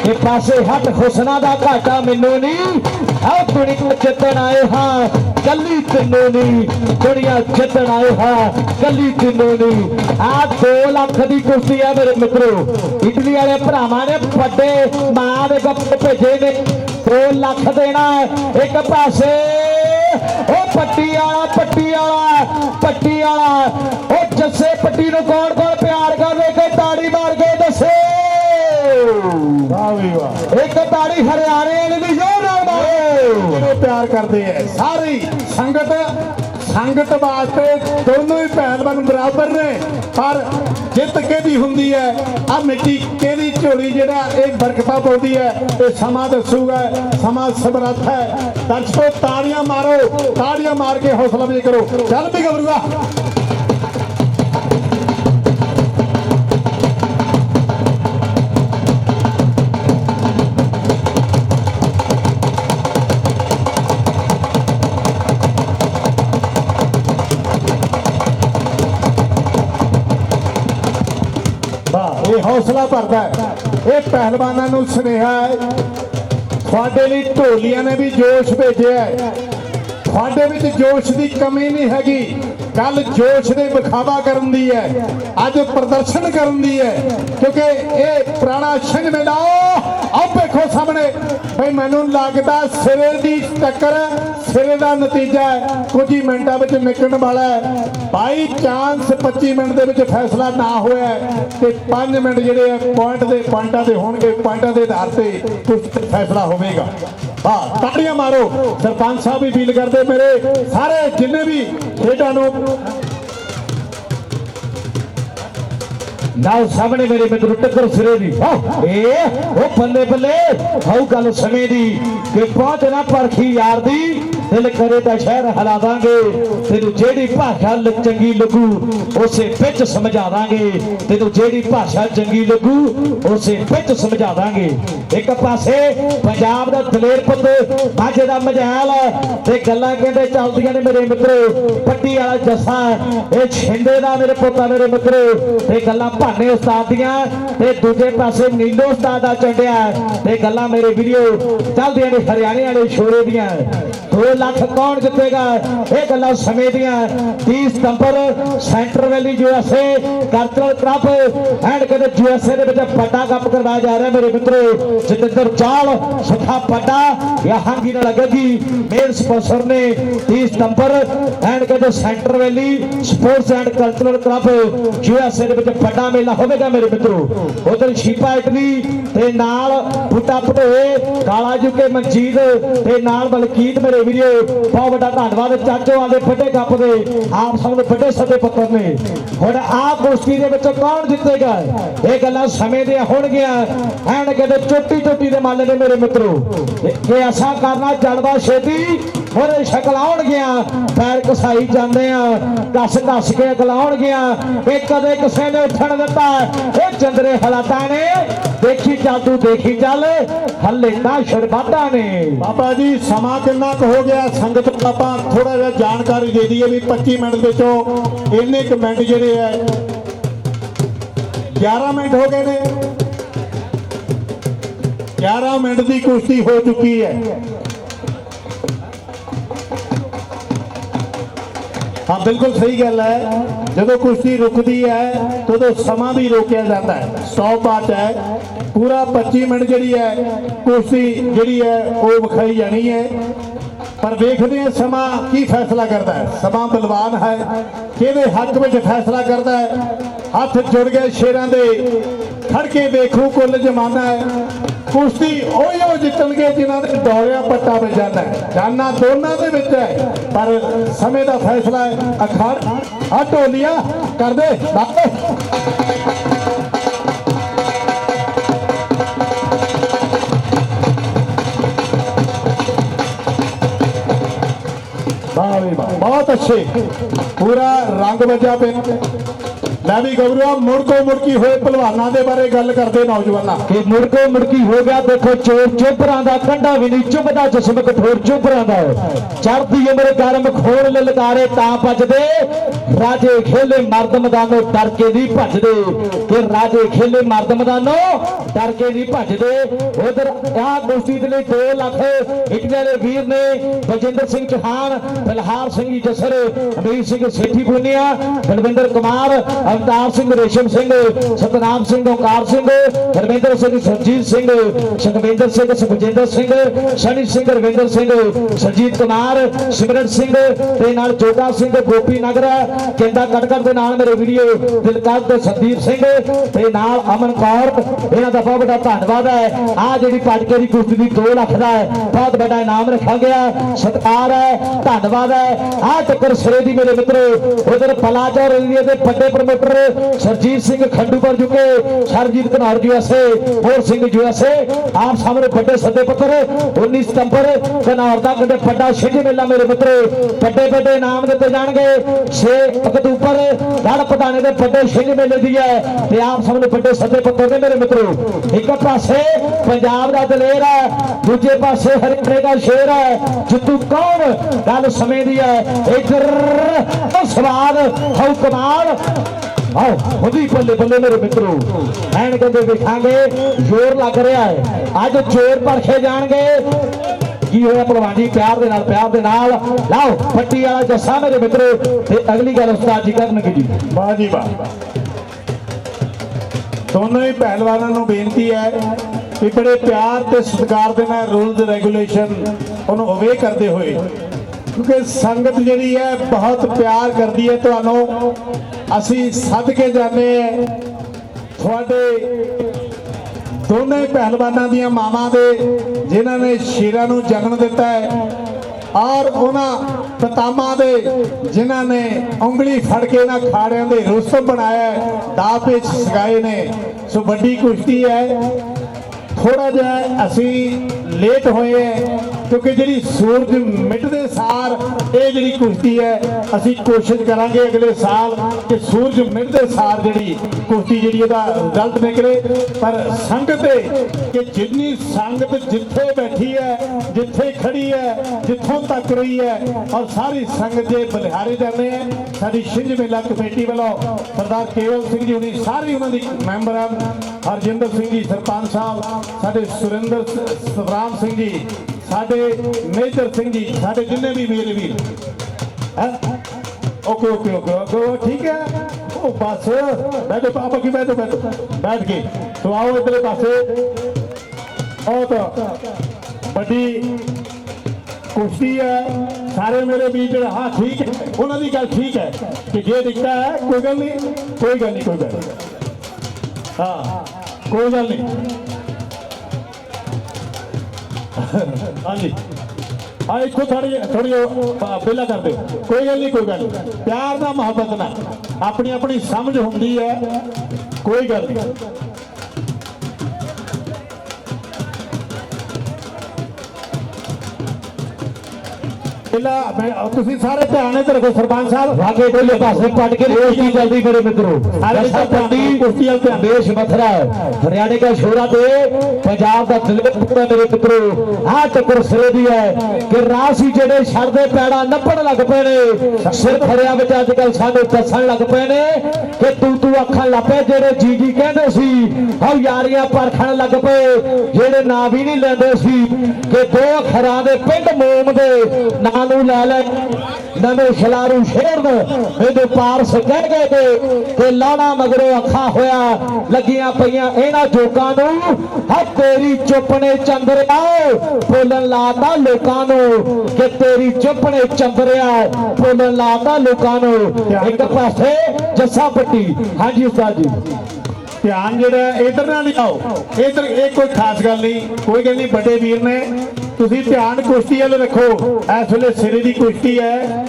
ਇਹ ਪਾਸੇ ਹੱਟ ਹੁਸਨਾ ਦਾ ਘਾਟਾ ਮੈਨੂੰ ਨਹੀਂ। ਆ ਦੁਨੀਆ ਜਿੱਤਣ ਆਏ ਹਾਂ, ਕੱਲੀ ਤੈਨੂੰ ਨਹੀਂ। ਦੁਨੀਆ ਜਿੱਤਣ ਆਏ ਹਾਂ, ਕੱਲੀ ਤੈਨੂੰ ਨਹੀਂ। ਆ 2 ਲੱਖ ਦੀ ਕੁਰਸੀ ਆ ਮੇਰੇ ਮਿੱਤਰੋ। ਇਟਲੀ ਵਾਲੇ ਭਰਾਵਾਂ ਨੇ ਵੱਡੇ ਮਾਂ ਦੇ ਗੱਪ ਭੇਜੇ ਨੇ। 2 ਲੱਖ ਦੇਣਾ ਇੱਕ ਪਾਸੇ। ਪੱਟੀ ਵਾਲਾ ਪੱਟੀ ਵਾਲਾ ਪੱਟੀ ਵਾਲਾ। ਉਹ ਜੱਸੇ ਪੱਟੀ ਨੂੰ ਕੌਣ ਕੌਣ ਪਿਆਰ ਕਰਦੇ? ਕਿ ਤਾੜੀ ਮਾਰ ਕੇ ਦੱਸੇ। ਵਾਹ ਵੀ ਵਾਹ। ਇੱਕ ਤਾੜੀ ਹਰਿਆਣੇ ਵਾਲੇ ਦੀ ਜ਼ੋਰ ਨਾਲ ਮਾਰੋ। ਜਿਹੜੇ ਪਿਆਰ ਕਰਦੇ ਐ। ਸਾਰੀ ਸੰਗਤ ਸੰਗਤ ਵਾਸਤੇ ਦੋਨੋਂ ਹੀ ਪਹਿਲਵਾਨ ਬਰਾਬਰ ਨੇ, ਪਰ ਜਿੱਤ ਕਿਹਦੀ ਹੁੰਦੀ ਹੈ? ਆ ਮਿੱਟੀ ਕਿਹਦੀ ਝੋਲੀ ਜਿਹੜਾ ਇਹ ਬਰਕਤਾਂ ਪਾਉਂਦੀ ਹੈ? ਇਹ ਸਮਾਂ ਦੱਸੂਗਾ, ਸਮਾਂ ਸਮਰੱਥ ਹੈ। ਦਰਸ਼ਕੋ, ਤਾੜੀਆਂ ਮਾਰੋ, ਤਾੜੀਆਂ ਮਾਰ ਕੇ ਹੌਸਲਾ ਵੀ ਕਰੋ। ਚੱਲ ਵੀ ਗਬਰੂਆ ਭਰਦਾ ਹੈ। ਇਹ ਪਹਿਲਵਾਨਾਂ ਨੂੰ ਸੁਨੇਹਾ ਹੈ। ਤੁਹਾਡੇ ਲਈ ਢੋਲੀਆਂ ਨੇ ਵੀ ਜੋਸ਼ ਭੇਜਿਆ ਹੈ। ਤੁਹਾਡੇ ਵਿੱਚ ਜੋਸ਼ ਦੀ ਕਮੀ ਨਹੀਂ ਹੈਗੀ। ਕੱਲ ਜੋਸ਼ ਦੇ ਵਿਖਾਵਾ ਕਰਨ ਦੀ ਹੈ। ਅੱਜ ਪ੍ਰਦਰਸ਼ਨ ਕਰਨ ਦੀ ਹੈ। ਕਿਉਂਕਿ ਇਹ ਪੁਰਾਣਾ ਛਿੰਝ ਮੇਲਾ, ਆਹ ਵੇਖੋ ਸਾਹਮਣੇ। ਭਈ ਮੈਨੂੰ ਲੱਗਦਾ ਸਿਰੇ ਦੀ ਟੱਕਰ ਸਿਰੇ ਦਾ ਨਤੀਜਾ ਹੈ ਕੁਝ ਹੀ ਮਿੰਟਾਂ ਵਿੱਚ ਨਿਕਲਣ ਵਾਲਾ ਹੈ। ਬਾਈ ਚਾਂਸ 25 ਮਿੰਟ ਦੇ ਵਿੱਚ ਫੈਸਲਾ ਨਾ ਹੋਇਆ ਤੇ 5 ਮਿੰਟ ਜਿਹੜੇ ਆ ਪੁਆਇੰਟ ਦੇ ਪੁਆਇੰਟਾਂ ਦੇ ਹੋਣਗੇ ਪੁਆਇੰਟਾਂ ਦੇ ਆਧਾਰ ਤੇ ਕੁਝ ਫੈਸਲਾ ਹੋਵੇਗਾ। ਵਾਹ ਤਾੜੀਆਂ ਮਾਰੋ। ਸਰਪੰਚ ਸਾਹਿਬ ਵੀ ਫੀਲ ਕਰਦੇ ਮੇਰੇ ਸਾਰੇ ਜਿੰਨੇ ਵੀ ਖੇਡਾਂ ਨੂੰ ਨਾਓ ਸਾਹਮਣੇ ਮੇਰੇ ਮਿੱਤਰ ਟੱਕਰ ਸਿਰੇ ਦੀ। ਆਹ, ਉਹ ਬੱਲੇ ਬੱਲੇ ਹਾਉ ਗੱਲ ਸਮੇਂ ਦੀ ਕਿ ਪਹੁੰਚ ਨਾ ਪਰਖੀ ਯਾਰ ਦੀ। ਦਿਲ ਕਰੇ ਤਾਂ ਸ਼ਹਿਰ ਹਲਾ ਦਾਂਗੇ ਤੈਨੂੰ ਜਿਹੜੀ ਭਾਸ਼ਾ ਚੰਗੀ ਲੱਗੂ, ਉਸੇ ਵਿੱਚ ਸਮਝਾ ਦਾਂਗੇ। ਤੈਨੂੰ ਜਿਹੜੀ ਭਾਸ਼ਾ ਚੰਗੀ ਲੱਗੂ, ਉਸੇ ਵਿੱਚ ਸਮਝਾ ਦਾਂਗੇ। ਇੱਕ ਪਾਸੇ ਪੰਜਾਬ ਦਾ ਦਲੇਰ ਪੁੱਤ ਮਾਝੇ ਦਾ ਮਜਾਲ ਤੇ ਗੱਲਾਂ ਕਹਿੰਦੇ ਚੱਲਦੀਆਂ ਨੇ ਮੇਰੇ ਮਿੱਤਰੋ। ਪੱਟੀ ਵਾਲਾ ਜੱਸਾ ਇਹ ਛਿੰਦੇ ਦਾ ਮੇਰੇ ਪੁੱਤਾ ਮੇਰੇ ਮਿੱਤਰੋ। ਤੇ ਗੱਲਾਂ ਭਾਨੇ ਉਸਤਾਦ ਦੀਆਂ, ਤੇ ਦੂਜੇ ਪਾਸੇ ਨੀਲੋ ਉਸਤਾਦ ਦਾ ਚੰਡਿਆ ਤੇ ਗੱਲਾਂ ਮੇਰੇ ਵੀਡੀਓ ਚੱਲਦੀਆਂ ਨੇ ਹਰਿਆਣੇ ਵਾਲੇ ਛੋਰੇ ਦੀਆਂ। 2 ਲੱਖ ਕੌਣ ਜਿੱਤੇਗਾ? ਇਹ ਗੱਲਾਂ ਸਮੇਂ ਦੀਆਂ। 30 ਸਤੰਬਰ ਸੈਂਟਰ ਵੈਲੀ ਯੂਐਸਏ ਕਰਤਲ ਕਲੱਬ ਐਂਡ ਕਹਿੰਦੇ ਯੂਐਸਏ ਦੇ ਵਿੱਚ ਵੱਡਾ ਕੱਪ ਕਰਵਾਇਆ ਜਾ ਰਿਹਾ ਮੇਰੇ ਮਿੱਤਰੋ। ਜਤਿੰਦਰ ਚਾਲ, ਸੁਖਾ ਪੱਡਾ ਯਹਾਂਗੀ ਨਾਲ ਲੱਗੇਗੀ ਮੇਨ ਸਪਾਂਸਰ 30 ਸਤੰਬਰ ਐਂਡ ਕਹਿੰਦੇ centre valley sports and cultural club USA ਦੇ ਵਿੱਚ ਵੱਡਾ ਮੇਲਾ ਹੋਵੇਗਾ ਮੇਰੇ ਮਿੱਤਰੋ। ਉਧਰ ਸ਼ੀਪਾ ਇਟਲੀ, ਤੇ ਨਾਲ ਬੁੱਟਾ ਭਟੋਏ ਕਾਲਾ ਜੁਕੇ ਮਨਜੀਤ, ਤੇ ਨਾਲ ਬਲਕੀਤ ਮੇਰੇ ਵੀਡੀਓ ਬਹੁਤ ਵੱਡਾ ਧੰਨਵਾਦ ਚਾਚੋ ਆਦੇ ਵੱਡੇ ਕੱਪ ਦੇ, ਆਪ ਸਭ ਦੇ ਵੱਡੇ ਸੱਦੇ ਪੁੱਤਰ ਨੇ। ਹੁਣ ਆਹ ਕੁਸ਼ਤੀ ਦੇ ਵਿੱਚ ਕੌਣ ਜਿੱਤੇਗਾ? ਇਹ ਗੱਲਾਂ ਸਮੇਂ ਦੀਆਂ ਹੋਣਗੀਆਂ। ਐਨ ਕਹਿੰਦੇ ਚੁੱਪ ਚੋਟੀ ਚੋਟੀ ਦੇ ਮੱਲ ਨੇ ਮੇਰੇ ਮਿੱਤਰੋ। ਇਹ ਐਸਾ ਕਰਨਾ ਜਲਵਾ ਛੇਤੀ ਮੋਰੇ ਸ਼ਕਲਾਉਣ ਗਿਆ ਪੈਰ ਕਸਾਈ ਜਾਂਦੇ ਆ ਕੱਸ ਕੱਸ ਕੇ ਗਲਾਉਣ ਗਿਆ। ਇਹ ਕਦੇ ਕਿਸੇ ਨੇ ਉੱਠਣ ਦਿੱਤਾ। ਇਹ ਚੰਦਰੇ ਹਾਲਾਤਾਂ ਨੇ। ਦੇਖੀ ਚੱਲ ਦੇਖੀ ਚੱਲ। ਹੱਲੇ ਤਾਂ ਸ਼ਰਬਾਦਾ ਨੇ। ਬਾਬਾ ਜੀ, ਸਮਾਂ ਕਿੰਨਾ ਕੁ ਹੋ ਗਿਆ? ਸੰਗਤ ਨੂੰ ਆਪਾਂ ਥੋੜਾ ਜਿਹਾ ਜਾਣਕਾਰੀ ਦੇ ਦਈਏ ਵੀ 25 ਮਿੰਟ ਵਿੱਚੋਂ ਇੰਨੇ ਕੁ ਮਿੰਟ ਜਿਹੜੇ ਆ 11 ਮਿੰਟ ਹੋ ਗਏ ਨੇ। 11 ਮਿੰਟ ਦੀ ਕੁਸ਼ਤੀ ਹੋ ਚੁੱਕੀ ਹੈ। ਹਾਂ, ਬਿਲਕੁਲ ਸਹੀ ਗੱਲ ਹੈ। ਜਦੋਂ ਕੁਸ਼ਤੀ ਰੁਕਦੀ ਹੈ, ਤਾਂ ਉਦੋਂ ਸਮਾਂ ਵੀ ਰੋਕਿਆ ਜਾਂਦਾ ਹੈ। ਸਟਾਪ ਬਾਤ ਹੈ। ਪੂਰਾ 25 ਮਿੰਟ ਜਿਹੜੀ ਹੈ, ਕੁਸ਼ਤੀ ਜਿਹੜੀ ਹੈ, ਉਹ ਵਿਖਾਈ ਜਾਣੀ ਹੈ। ਪਰ ਵੇਖਦੇ ਹਾਂ ਸਮਾਂ ਕੀ ਫੈਸਲਾ ਕਰਦਾ ਹੈ। ਸਮਾਂ ਬਲਵਾਨ ਹੈ। ਕਿਹਦੇ ਹੱਕ ਵਿੱਚ ਫੈਸਲਾ ਕਰਦਾ ਹੈ? ਹੱਥ ਜੁੜ ਗਏ ਸ਼ੇਰਾਂ ਦੇ। ਖੜ ਕੇ ਵੇਖੋ ਕੁੱਲ ਜਮਾਨਾ ਹੈ। ਕੁਸ਼ਤੀ ਉਹੀ ਉਹ ਜਿੱਤਣਗੇ ਜਿਨ੍ਹਾਂ ਦੇ ਦੌੜਿਆ ਪੱਟਾ ਵਜਾਣਾ ਜਾਨਾ ਦੋਨਾਂ ਦੇ ਵਿੱਚ ਹੈ। ਪਰ ਸਮੇਂ ਦਾ ਫੈਸਲਾ ਹੈ। ਅਖਾੜ ਆ ਢੋਲੀਆਂ ਕਰਦੇ ਬਾਏ ਬਹੁਤ ਅੱਛੇ। ਪੂਰਾ ਰੰਗ ਵੱਜਾ ਪਿਆ। ਲੈ ਵੀ ਗੌਰਵ ਮੁੜ ਮੁੜਕੀ ਹੋਏ ਪਹਿਲਵਾਨਾਂ ਦੇ ਬਾਰੇ ਗੱਲ ਕਰਦੇ ਨੌਜਵਾਨਾਂ। ਕਿ ਮੁੜਕੋ ਮੁੜਕੀ ਹੋ ਗਿਆ, ਦੇਖੋ ਚੋਰ ਚੋਪਰਾਂ ਦਾ, ਕੰਡਾ ਵੀ ਨਹੀਂ ਚੁੱਭਦਾ ਜਿਸਮ ਕਠੋਰ ਚੋਪਰਾਂ ਦਾ। ਚੜਦੀ ਉਮਰ ਕਰਮ ਖੋਲ ਲਲਕਾਰੇ ਤਾਂ ਭੱਜਦੇ, ਰਾਜੇ ਖੇਲੇ ਮਰਦ ਮੈਦਾਨੋਂ ਡਰ ਕੇ ਨਹੀਂ ਭੱਜਦੇ। ਕਿ ਰਾਜੇ ਖੇਲੇ ਮਰਦ ਮੈਦਾਨੋਂ ਡਰ ਕੇ ਨਹੀਂ ਭੱਜਦੇ। ਉਧਰ ਆਹ ਕੁਸ਼ਤੀ ਦੇ ਲਈ 2 ਲੱਖ ਇੱਕ ਵੀਰ ਨੇ, ਬਲਜਿੰਦਰ ਸਿੰਘ ਚੌਹਾਨ, ਬਲਹਾਰ ਸਿੰਘ ਜਸਰ ਅਮਰੀਕ ਸਿੰਘ ਸੇਠੀ ਪੁੰਨਿਆ ਬਲਵਿੰਦਰ ਕੁਮਾਰ, ਅਵਤਾਰ ਸਿੰਘ, ਰੇਸ਼ਮ ਸਿੰਘ, ਸਤਨਾਮ ਸਿੰਘ, ਓਕਾਰ ਸਿੰਘ ਰਵਿੰਦਰ ਸਿੰਘ, ਸੁਰਜੀਤ ਸਿੰਘ, ਸੁਖਵਿੰਦਰ ਸਿੰਘ, ਸੁਖਜਿੰਦਰ ਸਿੰਘ, ਸ਼ਨੀ ਸਿੰਘ, ਰਵਿੰਦਰ ਸਿੰਘ, ਸਰਜੀਤ ਕੁਮਾਰ, ਸਿਮਰਨ ਸਿੰਘ ਤੇ ਨਾਲ ਜੋਗਾ ਸਿੰਘ, ਗੋਪੀ ਨਗਰ ਕਹਿੰਦਾ ਕਟਕਟ ਦੇ ਨਾਲ ਮੇਰੇ ਵੀਡੀਓ ਦਿਲਕਸ਼ ਤੇ ਸੰਦੀਪ ਸਿੰਘ ਤੇ ਨਾਲ ਅਮਨ ਕੌਰ, ਇਹਨਾਂ ਦਾ ਬਹੁਤ ਵੱਡਾ ਧੰਨਵਾਦ ਹੈ। ਆ ਜਿਹੜੀ ਭੱਜ ਕੇ ਦੀ ਕੁਸ਼ਤੀ ਦੀ 2 ਲੱਖ ਦਾ ਹੈ, ਬਹੁਤ ਵੱਡਾ ਇਨਾਮ ਰੱਖਿਆ ਗਿਆ ਸਤਿਕਾਰ ਹੈ, ਧੰਨਵਾਦ ਹੈ। ਆ ਟੱਕਰ ਸਿਰੇ ਦੀ ਮੇਰੇ ਮਿੱਤਰੋ, ਉਧਰ ਪਲਾਚੌਰ ਏਰੀਏ ਦੇ ਵੱਡੇ promoter Surjit Singh Khandupur UK Surjit Ghanaur USA ਹੋਰ ਸਿੰਘ ਯੂਐਸਏ ਆਪ ਸਾਹਮਣੇ ਵੱਡੇ ਸੱਦੇ ਪੱਤਰ 19 ਸਤੰਬਰ ਕਨੌਰ ਦਾ ਕਹਿੰਦੇ ਵੱਡਾ ਛਿੰਝ ਮੇਲਾ ਮੇਰੇ ਮਿੱਤਰੋ। ਵੱਡੇ ਵੱਡੇ ਇਨਾਮ ਦਿੱਤੇ ਜਾਣਗੇ। 6 ਅਕਤੂਬਰ ਗੜ ਪਟਾਣੇ ਦੇ ਵੱਡੇ ਛਿੰਝ ਮੇਲੇ ਦੀ ਹੈ ਤੇ ਆਪ ਸਾਹਮਣੇ ਵੱਡੇ ਸੱਦੇ ਪੱਤਰ ਨੇ ਮੇਰੇ ਮਿੱਤਰੋ। ਇੱਕ ਪਾਸੇ ਪੰਜਾਬ ਦਾ ਦਲੇਰ ਹੈ, ਦੂਜੇ ਪਾਸੇ ਹਰਿਆਣੇ ਦਾ ਸ਼ੇਰ ਹੈ। ਜਿੱਤੂ ਕੌਣ? ਗੱਲ ਸਮੇਂ ਦੀ ਹੈ। ਇੱਧਰ ਸਵਾਦ ਹਉ ਕਮਾਲ। ਆਓ ਉਹਦੀ ਬੱਲੇ ਬੱਲੇ ਮੇਰੇ ਮਿੱਤਰੋ। ਐਨ ਕਹਿੰਦੇ ਵੇਖਾਂਗੇ, ਜ਼ੋਰ ਲੱਗ ਰਿਹਾ ਹੈ। ਅੱਜ ਜ਼ੋਰ ਪਰਖੇ ਜਾਣਗੇ। ਕੀ ਹੋਇਆ ਭਲਵਾਨ? ਜੀ ਪਿਆਰ ਦੇ ਨਾਲ, ਪਿਆਰ ਦੇ ਨਾਲ। ਲਾਓ, ਫੱਟੀ ਵਾਲਾ ਜੱਸਾ ਮੇਰੇ ਮਿੱਤਰੋ, ਤੇ ਅਗਲੀ ਗੱਲ ਉਸਤਾਦ ਜੀ ਕਰਨਗੇ ਜੀ। ਵਾਹ ਜੀ ਵਾਹ। ਦੋਨੋਂ ਹੀ ਪਹਿਲਵਾਨਾਂ ਨੂੰ ਬੇਨਤੀ ਹੈ ਕਿ ਬੜੇ ਪਿਆਰ ਤੇ ਸਤਿਕਾਰ ਦੇ ਨਾਲ ਰੂਲਸ ਰੈਗੂਲੇਸ਼ਨ ਉਹਨੂੰ ਓਵੇ ਕਰਦੇ ਹੋਏ। ਕਿਉਂਕਿ ਸੰਗਤ ਜਿਹੜੀ ਹੈ ਬਹੁਤ ਪਿਆਰ ਕਰਦੀ ਹੈ ਤੁਹਾਨੂੰ। ਅਸੀਂ ਸੱਦ ਕੇ ਜਾਂਦੇ ਹਾਂ। ਤੁਹਾਡੇ ਦੋਨੇ ਪਹਿਲਵਾਨਾਂ ਦੀਆਂ ਮਾਵਾਂ ਦੇ, ਜਿਨ੍ਹਾਂ ਨੇ ਸ਼ੇਰਾਂ ਨੂੰ ਜਨਮ ਦਿੱਤਾ ਹੈ ਔਰ ਉਹਨਾਂ ਪਤਾਮਾ ਦੇ ਜਿਨ੍ਹਾਂ ਨੇ ਉਂਗਲੀ ਫੜ ਕੇ ਇਹਨਾਂ ਖਾੜਿਆਂ ਦੇ ਰੁਸਤਮ ਬਣਾਇਆ ਹੈ, ਪੇਚ ਸਗਾਏ ਨੇ। ਸੋ ਵੱਡੀ ਕੁਸ਼ਤੀ ਹੈ। ਥੋੜਾ ਜਿਹਾ ਅਸੀਂ ਲੇਟ ਹੋਏ ਹੈ। ਕਿਉਂਕਿ ਜਿਹੜੀ ਸੂਰਜ ਮਿਟਦੇ ਸਾਰ, ਇਹ ਜਿਹੜੀ ਕੁਸ਼ਤੀ ਹੈ, ਅਸੀਂ ਕੋਸ਼ਿਸ਼ ਕਰਾਂਗੇ ਅਗਲੇ ਸਾਲ ਕਿ ਸੂਰਜ ਮਿਟਦੇ ਸਾਰ ਜਿਹੜੀ ਕੁਸ਼ਤੀ ਜਿਹੜੀ ਇਹਦਾ ਰਿਜ਼ਲਟ ਨਿਕਲੇ। ਪਰ ਸੰਗਤ ਹੈ ਕਿ ਜਿੰਨੀ ਸੰਗਤ ਜਿੱਥੇ ਬੈਠੀ ਹੈ, ਜਿੱਥੇ ਖੜੀ ਹੈ, ਜਿੱਥੋਂ ਤੱਕ ਰਹੀ ਹੈ, ਔਰ ਸਾਰੀ ਸੰਗਤ ਦੇ ਬਲਿਹਾਰੇ ਜਾਂਦੇ ਹੈ। ਸਾਡੀ ਛਿੰਝ ਮੇਲਾ ਕਮੇਟੀ ਵੱਲੋਂ ਸਰਦਾਰ ਕੇਵਲ ਸਿੰਘ ਜੀ ਹੁਣੀ, ਸਾਰੇ ਉਹਨਾਂ ਦੀ ਮੈਂਬਰ ਹਨ। ਹਰਜਿੰਦਰ ਸਿੰਘ ਜੀ, ਸਰਪੰਚ ਸਾਹਿਬ, ਸਾਡੇ ਸੁਰਿੰਦਰ ਸ- ਸਿੰਘ ਜੀ ਸਾਡੇ ਮੇਜਰ ਸਿੰਘ ਜੀ, ਸਾਡੇ ਜਿੰਨੇ ਵੀ ਮੇਰੇ ਵੀਰ। ਹੈ? ਓਕੇ ਓਕੇ ਓਕੇ ਠੀਕ ਹੈ। ਉਹ ਬਸ, ਬੈਠੋ ਪਾਪਾ ਕੀ ਬੈਠੋ ਬੈਠੋ, ਬੈਠ ਕੇ। ਸੋ ਆਓ ਇਧਰਲੇ ਪਾਸੇ। ਬਹੁਤ ਵੱਡੀ ਕੁਸ਼ਤੀ ਹੈ। ਸਾਰੇ ਮੇਰੇ ਵੀਰ ਜਿਹੜੇ, ਹਾਂ, ਠੀਕ ਹੈ। ਉਹਨਾਂ ਦੀ ਗੱਲ ਠੀਕ ਹੈ ਕਿ ਜੇ ਦਿੱਤਾ ਹੈ, ਕੋਈ ਗੱਲ ਨਹੀਂ, ਕੋਈ ਗੱਲ ਨਹੀਂ, ਕੋਈ ਗੱਲ ਨਹੀਂ। ਹਾਂ, ਕੋਈ ਗੱਲ ਨਹੀਂ। ਹਾਂਜੀ। ਆ ਇੱਕੋ ਥੋੜੀ ਥੋੜੀ ਪਹਿਲਾਂ ਕਰ ਦਿਓ। ਕੋਈ ਗੱਲ ਨਹੀਂ, ਕੋਈ ਗੱਲ ਨਹੀਂ। ਪਿਆਰ ਦਾ ਮੁਹੱਬਤ ਨਾਲ ਆਪਣੀ ਆਪਣੀ ਸਮਝ ਹੁੰਦੀ ਹੈ। ਕੋਈ ਗੱਲ ਨਹੀਂ। ਪਹਿਲਾਂ ਤੁਸੀਂ ਸਾਰੇ ਧਿਆਨ ਨਾਲ ਰੱਖੋ ਸਰਪੰਚ ਸਾਹਿਬ। ਵਾਗੇ ਦੋਲੇ ਪਾਸੇ ਪਟ ਕੇ ਕੁਸ਼ਤੀ ਚੱਲਦੀ ਮੇਰੇ ਮਿੱਤਰੋ। ਸਾਰੇ ਪੱਟੀ ਕੁਸ਼ਤੀ ਵੱਲ ਧਿਆਨ। ਦੇਸ਼ ਮਥਰਾ ਹਰਿਆਣੇ ਦਾ ਸ਼ੋਰਾ ਤੇ ਪੰਜਾਬ ਦਾ ਦਿਲ ਪੂਰਾ ਮੇਰੇ ਮਿੱਤਰੋ। ਆਹ ਚੱਕਰ ਸਿਰੇ ਦੀ ਹੈ ਕਿ ਰਾਸੀ ਜਿਹੜੇ ਛੱਡਦੇ ਪੈੜਾ ਨੱਪਣ ਲੱਗ ਪਏ ਨੇ। ਸਿਰ ਖੜਿਆ ਵਿੱਚ ਅੱਜ ਕੱਲ ਸਾਨੂੰ ਦੱਸਣ ਲੱਗ ਪਏ ਨੇ ਕਿ ਤੂੰ ਤੂੰ ਅੱਖਾਂ ਲੱਪੇ ਜਿਹੜੇ ਜੀ ਜੀ ਕਹਿੰਦੇ ਸੀ। ਹਉ ਯਾਰੀਆਂ ਪਰਖਣ ਲੱਗ ਪਏ। ਜਿਹੜੇ ਨਾਂ ਵੀ ਨਹੀਂ ਲੈਂਦੇ ਸੀ ਕਿ ਦੋ ਅੱਖਰਾਂ ਦੇ ਪਿੰਡ ਮੋਮ ਦੇ ਨਾਂ ਨੂੰ ਨਵੇਂ ਖਿਲਾਰੂ ਸ਼ੇਰ ਇਹਦੇ ਪਾਰਸ ਕਹਿ ਗਏ ਤੇ ਤੇ ਲਾਣਾ ਮਗਰੋਂ ਅੱਖਾਂ ਹੋਇਆ, ਲੱਗੀਆਂ ਪਈਆਂ ਇਹਨਾਂ ਜੋਕਾਂ ਨੂੰ। ਹਾ ਤੇਰੀ ਚੁੱਪ ਨੇ ਚੰਦਰਿਆ ਬੋਲਣ ਲਾਤਾ ਲੋਕਾਂ ਨੂੰ। ਕਿ ਤੇਰੀ ਚੁੱਪ ਚੰਦਰਿਆ ਬੋਲਣ ਲਾਤਾ ਲੋਕਾਂ ਨੂੰ। ਇੱਕ ਪਾਸੇ ਜੱਸਾ ਪੱਟੀ ਹਾਂਜੀ ਉਸਤਾਦ ਜੀ। ਧਿਆਨ ਜਿਹੜਾ ਇਧਰ ਨਾਲ ਲਿਆਓ। ਇਧਰ ਇਹ ਕੋਈ ਖਾਸ ਗੱਲ ਨਹੀਂ, ਕੋਈ ਗੱਲ ਨਹੀਂ, ਵੱਡੇ ਵੀਰ ਨੇ। ਤੁਸੀਂ ਧਿਆਨ ਕੁਸ਼ਤੀ ਵੱਲ ਰੱਖੋ। ਇਸ ਵੇਲੇ ਸਿਰੇ ਦੀ ਕੁਸ਼ਤੀ ਹੈ।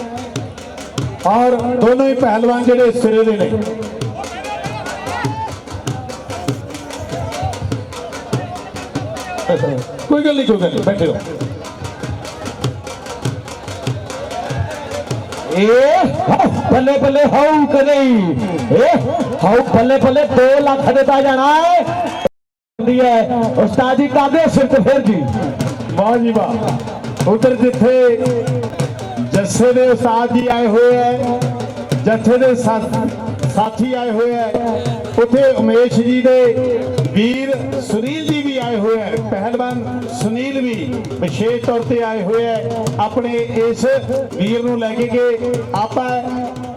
ਔਰ ਦੋਨੋਂ ਹੀ ਪਹਿਲਵਾਨ ਜਿਹੜੇ ਸਿਰੇ ਦੇ ਨੇ। ਕੋਈ ਗੱਲ ਨਹੀਂ, ਕੋਈ ਗੱਲ ਨਹੀਂ, ਬੈਠੇ ਰਹੋ। ਇਹ ਬੱਲੇ ਬੱਲੇ, ਹਾਉ ਕਦੇ ਇਹ ਹਾਉ, ਬੱਲੇ ਬੱਲੇ 2 ਲੱਖ ਦਿੱਤਾ ਜਾਣਾ ਹੈ। ਹੁੰਦੀ ਹੈ। ਉਸਤਾਦ ਜੀ ਕਾਦੇ ਸਿਰ ਤੇ ਫਿਰ ਜੀ। ਵਾਹ ਜੀ ਵਾਹ ਉਧਰ ਜਿੱਥੇ ਜੱਸੇ ਦੇ ਉਸਤਾਦ ਜੀ ਆਏ ਹੋਏ ਹੈ, ਜੱਥੇ ਦੇ ਸਾਥੀ ਆਏ ਹੋਏ ਹੈ, ਉੱਥੇ ਉਮੇਸ਼ ਜੀ ਦੇ ਵੀਰ ਸੁਨੀਲ ਜੀ ਵੀ ਆਏ ਹੋਏ ਹੈ, ਪਹਿਲਵਾਨ ਸੁਨੀਲ ਵੀ ਵਿਸ਼ੇਸ਼ ਤੌਰ ਤੇ ਆਏ ਹੋਏ ਹੈ। ਆਪਣੇ ਇਸ ਵੀਰ ਨੂੰ ਲੈ ਕੇ ਕਿ ਆਪਾਂ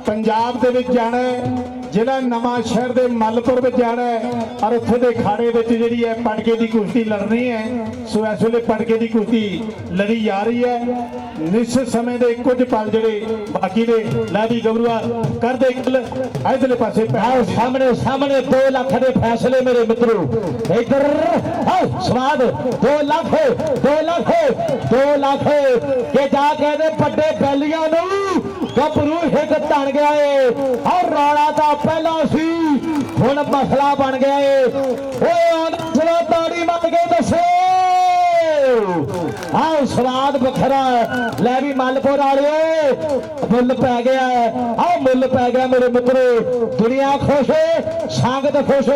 ਪੰਜਾਬ ਦੇ ਵਿੱਚ ਜਾਣਾ ਜਿਹੜਾ ਨਵਾਂ ਸ਼ਹਿਰ ਦੇ ਮਲਪੁਰ ਵਿੱਚ ਜਾਣਾ ਹੈ, ਔਰ ਉੱਥੇ ਦੇ ਖਾੜੇ ਵਿੱਚ ਜਿਹੜੀ ਹੈ ਪਟਕੇ ਦੀ ਕੁਸ਼ਤੀ ਲੜਨੀ ਹੈ। ਸੋ ਇਸ ਵੇਲੇ ਪਟਕੇ ਦੀ ਕੁਸ਼ਤੀ ਲੜੀ ਜਾ ਰਹੀ ਹੈ। ਨਿਸ਼ਚਿਤ ਸਮੇਂ ਦੇ ਕੁਝ ਪਲ ਜਿਹੜੇ ਬਾਕੀ ਨੇ, ਲੈ ਵੀ ਗਬਰੂਆ ਕਰਦੇ ਗੱਲ ਇਧਰਲੇ ਪਾਸੇ ਆਓ ਸਾਹਮਣੇ ਸਾਹਮਣੇ 2 ਲੱਖ ਦੇ ਫੈਸਲੇ ਮੇਰੇ ਮਿੱਤਰੋ। ਇੱਧਰ, ਆਓ, ਸਵਾਦ 2 ਲੱਖ 2 ਲੱਖ 2 ਲੱਖ, ਕੇ ਜਾ ਕੇ ਦੇ ਵੱਡੇ ਬੈਲੀਆਂ ਨੂੰ ਗੱਭਰੂ ਹਿੱਕ ਧਣ ਗਿਆ ਏ। ਹਰ ਰੌਲਾ ਤਾਂ ਪਹਿਲਾਂ ਸੀ, ਹੁਣ ਮਸਲਾ ਬਣ ਗਿਆ ਏ। ਓਏ ਆਨਸਲਾ ਤਾੜੀ ਮਾਰ ਕੇ ਦੱਸੋ। ਆਓ ਸਵਾਦ ਵੱਖਰਾ ਲੈ ਵੀ ਮਲਪੁਰ ਵਾਲਿਓ, ਮੁੱਲ ਪੈ ਗਿਆ ਆਹ ਮੁੱਲ ਪੈ ਗਿਆ ਮੇਰੇ ਮਿੱਤਰੋ। ਦੁਨੀਆ ਖੁਸ਼ ਸੰਗਤ ਖੁਸ਼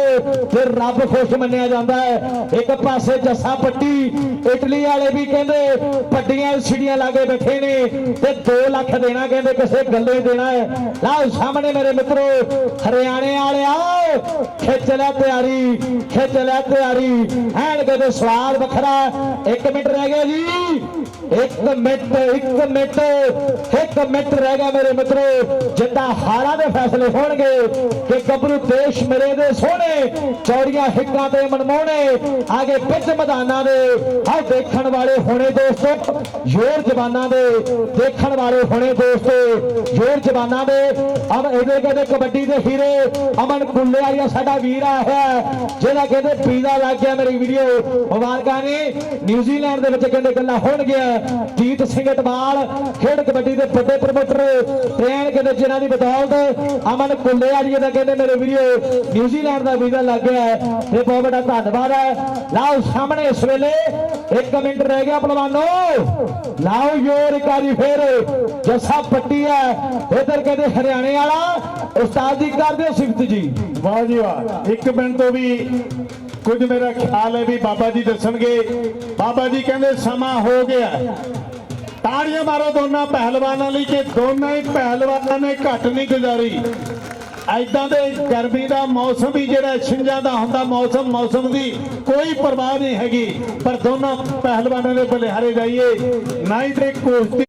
ਤੇ ਰੱਬ ਖੁਸ਼ ਮੰਨਿਆ ਜਾਂਦਾ ਹੈ। ਇੱਕ ਪਾਸੇ ਜੱਸਾ ਪੱਟੀ, ਇਟਲੀ ਵਾਲੇ ਵੀ ਕਹਿੰਦੇ ਪੱਟੀਆਂ ਸਿੜੀਆਂ ਕੇ ਬੈਠੇ ਨੇ, ਤੇ 2 ਲੱਖ ਦੇਣਾ ਕਹਿੰਦੇ, ਕਿਸੇ ਗੱਲੇ ਦੇਣਾ ਹੈ। ਲਓ ਸਾਹਮਣੇ ਮੇਰੇ ਮਿੱਤਰੋ, ਹਰਿਆਣੇ ਵਾਲਿਆ ਖਿੱਚ ਲੈ ਤਿਆਰੀ, ਖਿੱਚ ਲੈ ਤਿਆਰੀ। ਐਨ ਕਦੇ ਸਵਾਦ ਵੱਖਰਾ ਇੱਕ ਮਿੰਟ ਰਹਿ ਗਿਆ ਜੀ। ਇੱਕ ਮਿੰਟ ਇੱਕ ਮਿੰਟ ਇੱਕ ਮਿੰਟ ਰਹਿ ਗਿਆ ਮੇਰੇ ਮਿੱਤਰੋ। ਜਿੱਦਾਂ ਹਾਰਾਂ ਦੇ ਫੈਸਲੇ ਹੋਣਗੇ ਕਿ ਗੱਭਰੂ ਦੇਸ਼ ਮੇਰੇ ਦੇ ਸੋਹਣੇ ਚੌੜੀਆਂ ਹਿੱਕਾਂ ਤੇ ਮਨਮੋਹਣੇ ਆਗੇ ਪਿੱਛ ਮੈਦਾਨਾਂ ਦੇ ਆਹ ਦੇਖਣ ਵਾਲੇ ਹੋਣੇ ਦੋਸਤੋ ਜ਼ੋਰ ਜਵਾਨਾਂ ਦੇ ਦੇਖਣ ਵਾਲੇ ਹੋਣੇ ਦੋਸਤੋ ਜ਼ੋਰ ਜਵਾਨਾਂ ਦੇ। ਅਮ ਇਹਦੇ ਕਹਿੰਦੇ ਕਬੱਡੀ ਦੇ ਹੀਰੇ ਅਮਨ ਕੁੱਲੇ ਵਾਲੀਆ ਸਾਡਾ ਵੀਰ ਆ ਹੋਇਆ ਹੈ, ਜਿਹਦਾ ਕਹਿੰਦੇ ਪੀਜ਼ਾ ਲੱਗ ਗਿਆ ਮੇਰੀ ਵੀਡੀਓ। ਮੁਬਾਰਕਾਂ ਨੇ ਨਿਊਜ਼ੀਲੈਂਡ ਦੇ ਵਿੱਚ ਕਹਿੰਦੇ ਗੱਲਾਂ ਹੋਣਗੀਆਂ? ਜੀਤ ਸਿੰਘ ਟਵਾਲ ਖੇਡ ਕਬੱਡੀ ਦੇ ਵੱਡੇ ਪ੍ਰਮੋਟਰ, ਟ੍ਰੇਨ ਕਹਿੰਦੇ ਜਿਨ੍ਹਾਂ ਦੀ ਬਦੌਲਤ ਅਮਨ ਕੁੱਲੇ ਵਾਲੀਆ ਦਾ ਕਹਿੰਦੇ ਮੇਰੇ ਵੀਡੀਓ ਨਿਊਜ਼ੀਲੈਂਡ ਦਾ ਵੀਜ਼ਾ ਲੱਗ ਗਿਆ ਤੇ ਬਹੁਤ ਵੱਡਾ ਧੰਨਵਾਦ ਹੈ। ਲਾਓ ਸਾਹਮਣੇ ਇਸ ਵੇਲੇ 1 ਮਿੰਟ ਰਹਿ ਗਿਆ ਪਹਿਲਵਾਨੋ। ਲਾਓ ਯੋਰ ਇਕਾਰੀ ਫੇਰ, ਜੱਸਾ ਪੱਟੀ ਹੈ। ਇਧਰ ਕਹਿੰਦੇ ਹਰਿਆਣੇ ਵਾਲਾ, ਉਸਤਾਦ ਜੀ ਕਰਦੇ ਸਿਫਤ ਜੀ? ਵਾਹ ਜੀ ਵਾਹ। ਇੱਕ ਮਿੰਟ ਤੋਂ ਵੀ ਕੁਝ ਮੇਰਾ ਖਿਆਲ ਹੈ ਵੀ ਬਾਬਾ ਜੀ ਦੱਸਣਗੇ। ਬਾਬਾ ਜੀ ਕਹਿੰਦੇ ਸਮਾਂ ਹੋ ਗਿਆ। ਤਾੜੀਆਂ ਮਾਰੋ ਦੋਨਾਂ ਪਹਿਲਵਾਨਾਂ ਲਈ ਕਿ ਦੋਨਾਂ ਹੀ ਪਹਿਲਵਾਨਾਂ ਨੇ ਘੱਟ ਨਹੀਂ ਗੁਜ਼ਾਰੀ। ਐਦਾਂ ਦੇ ਗਰਮੀ ਦਾ ਮੌਸਮ ਵੀ ਜਿਹੜਾ ਛਿੰਜਾਂ ਦਾ ਹੁੰਦਾ ਮੌਸਮ ਮੌਸਮ ਦੀ ਕੋਈ ਪਰਵਾਹ ਨਹੀਂ ਹੈਗੀ। ਪਰ ਦੋਨਾਂ ਪਹਿਲਵਾਨਾਂ ਦੇ ਬਲਿਹਾਰੇ ਜਾਈਏ। ਨਾ ਹੀ ਤੇ ਕੁਸ਼ਤੀ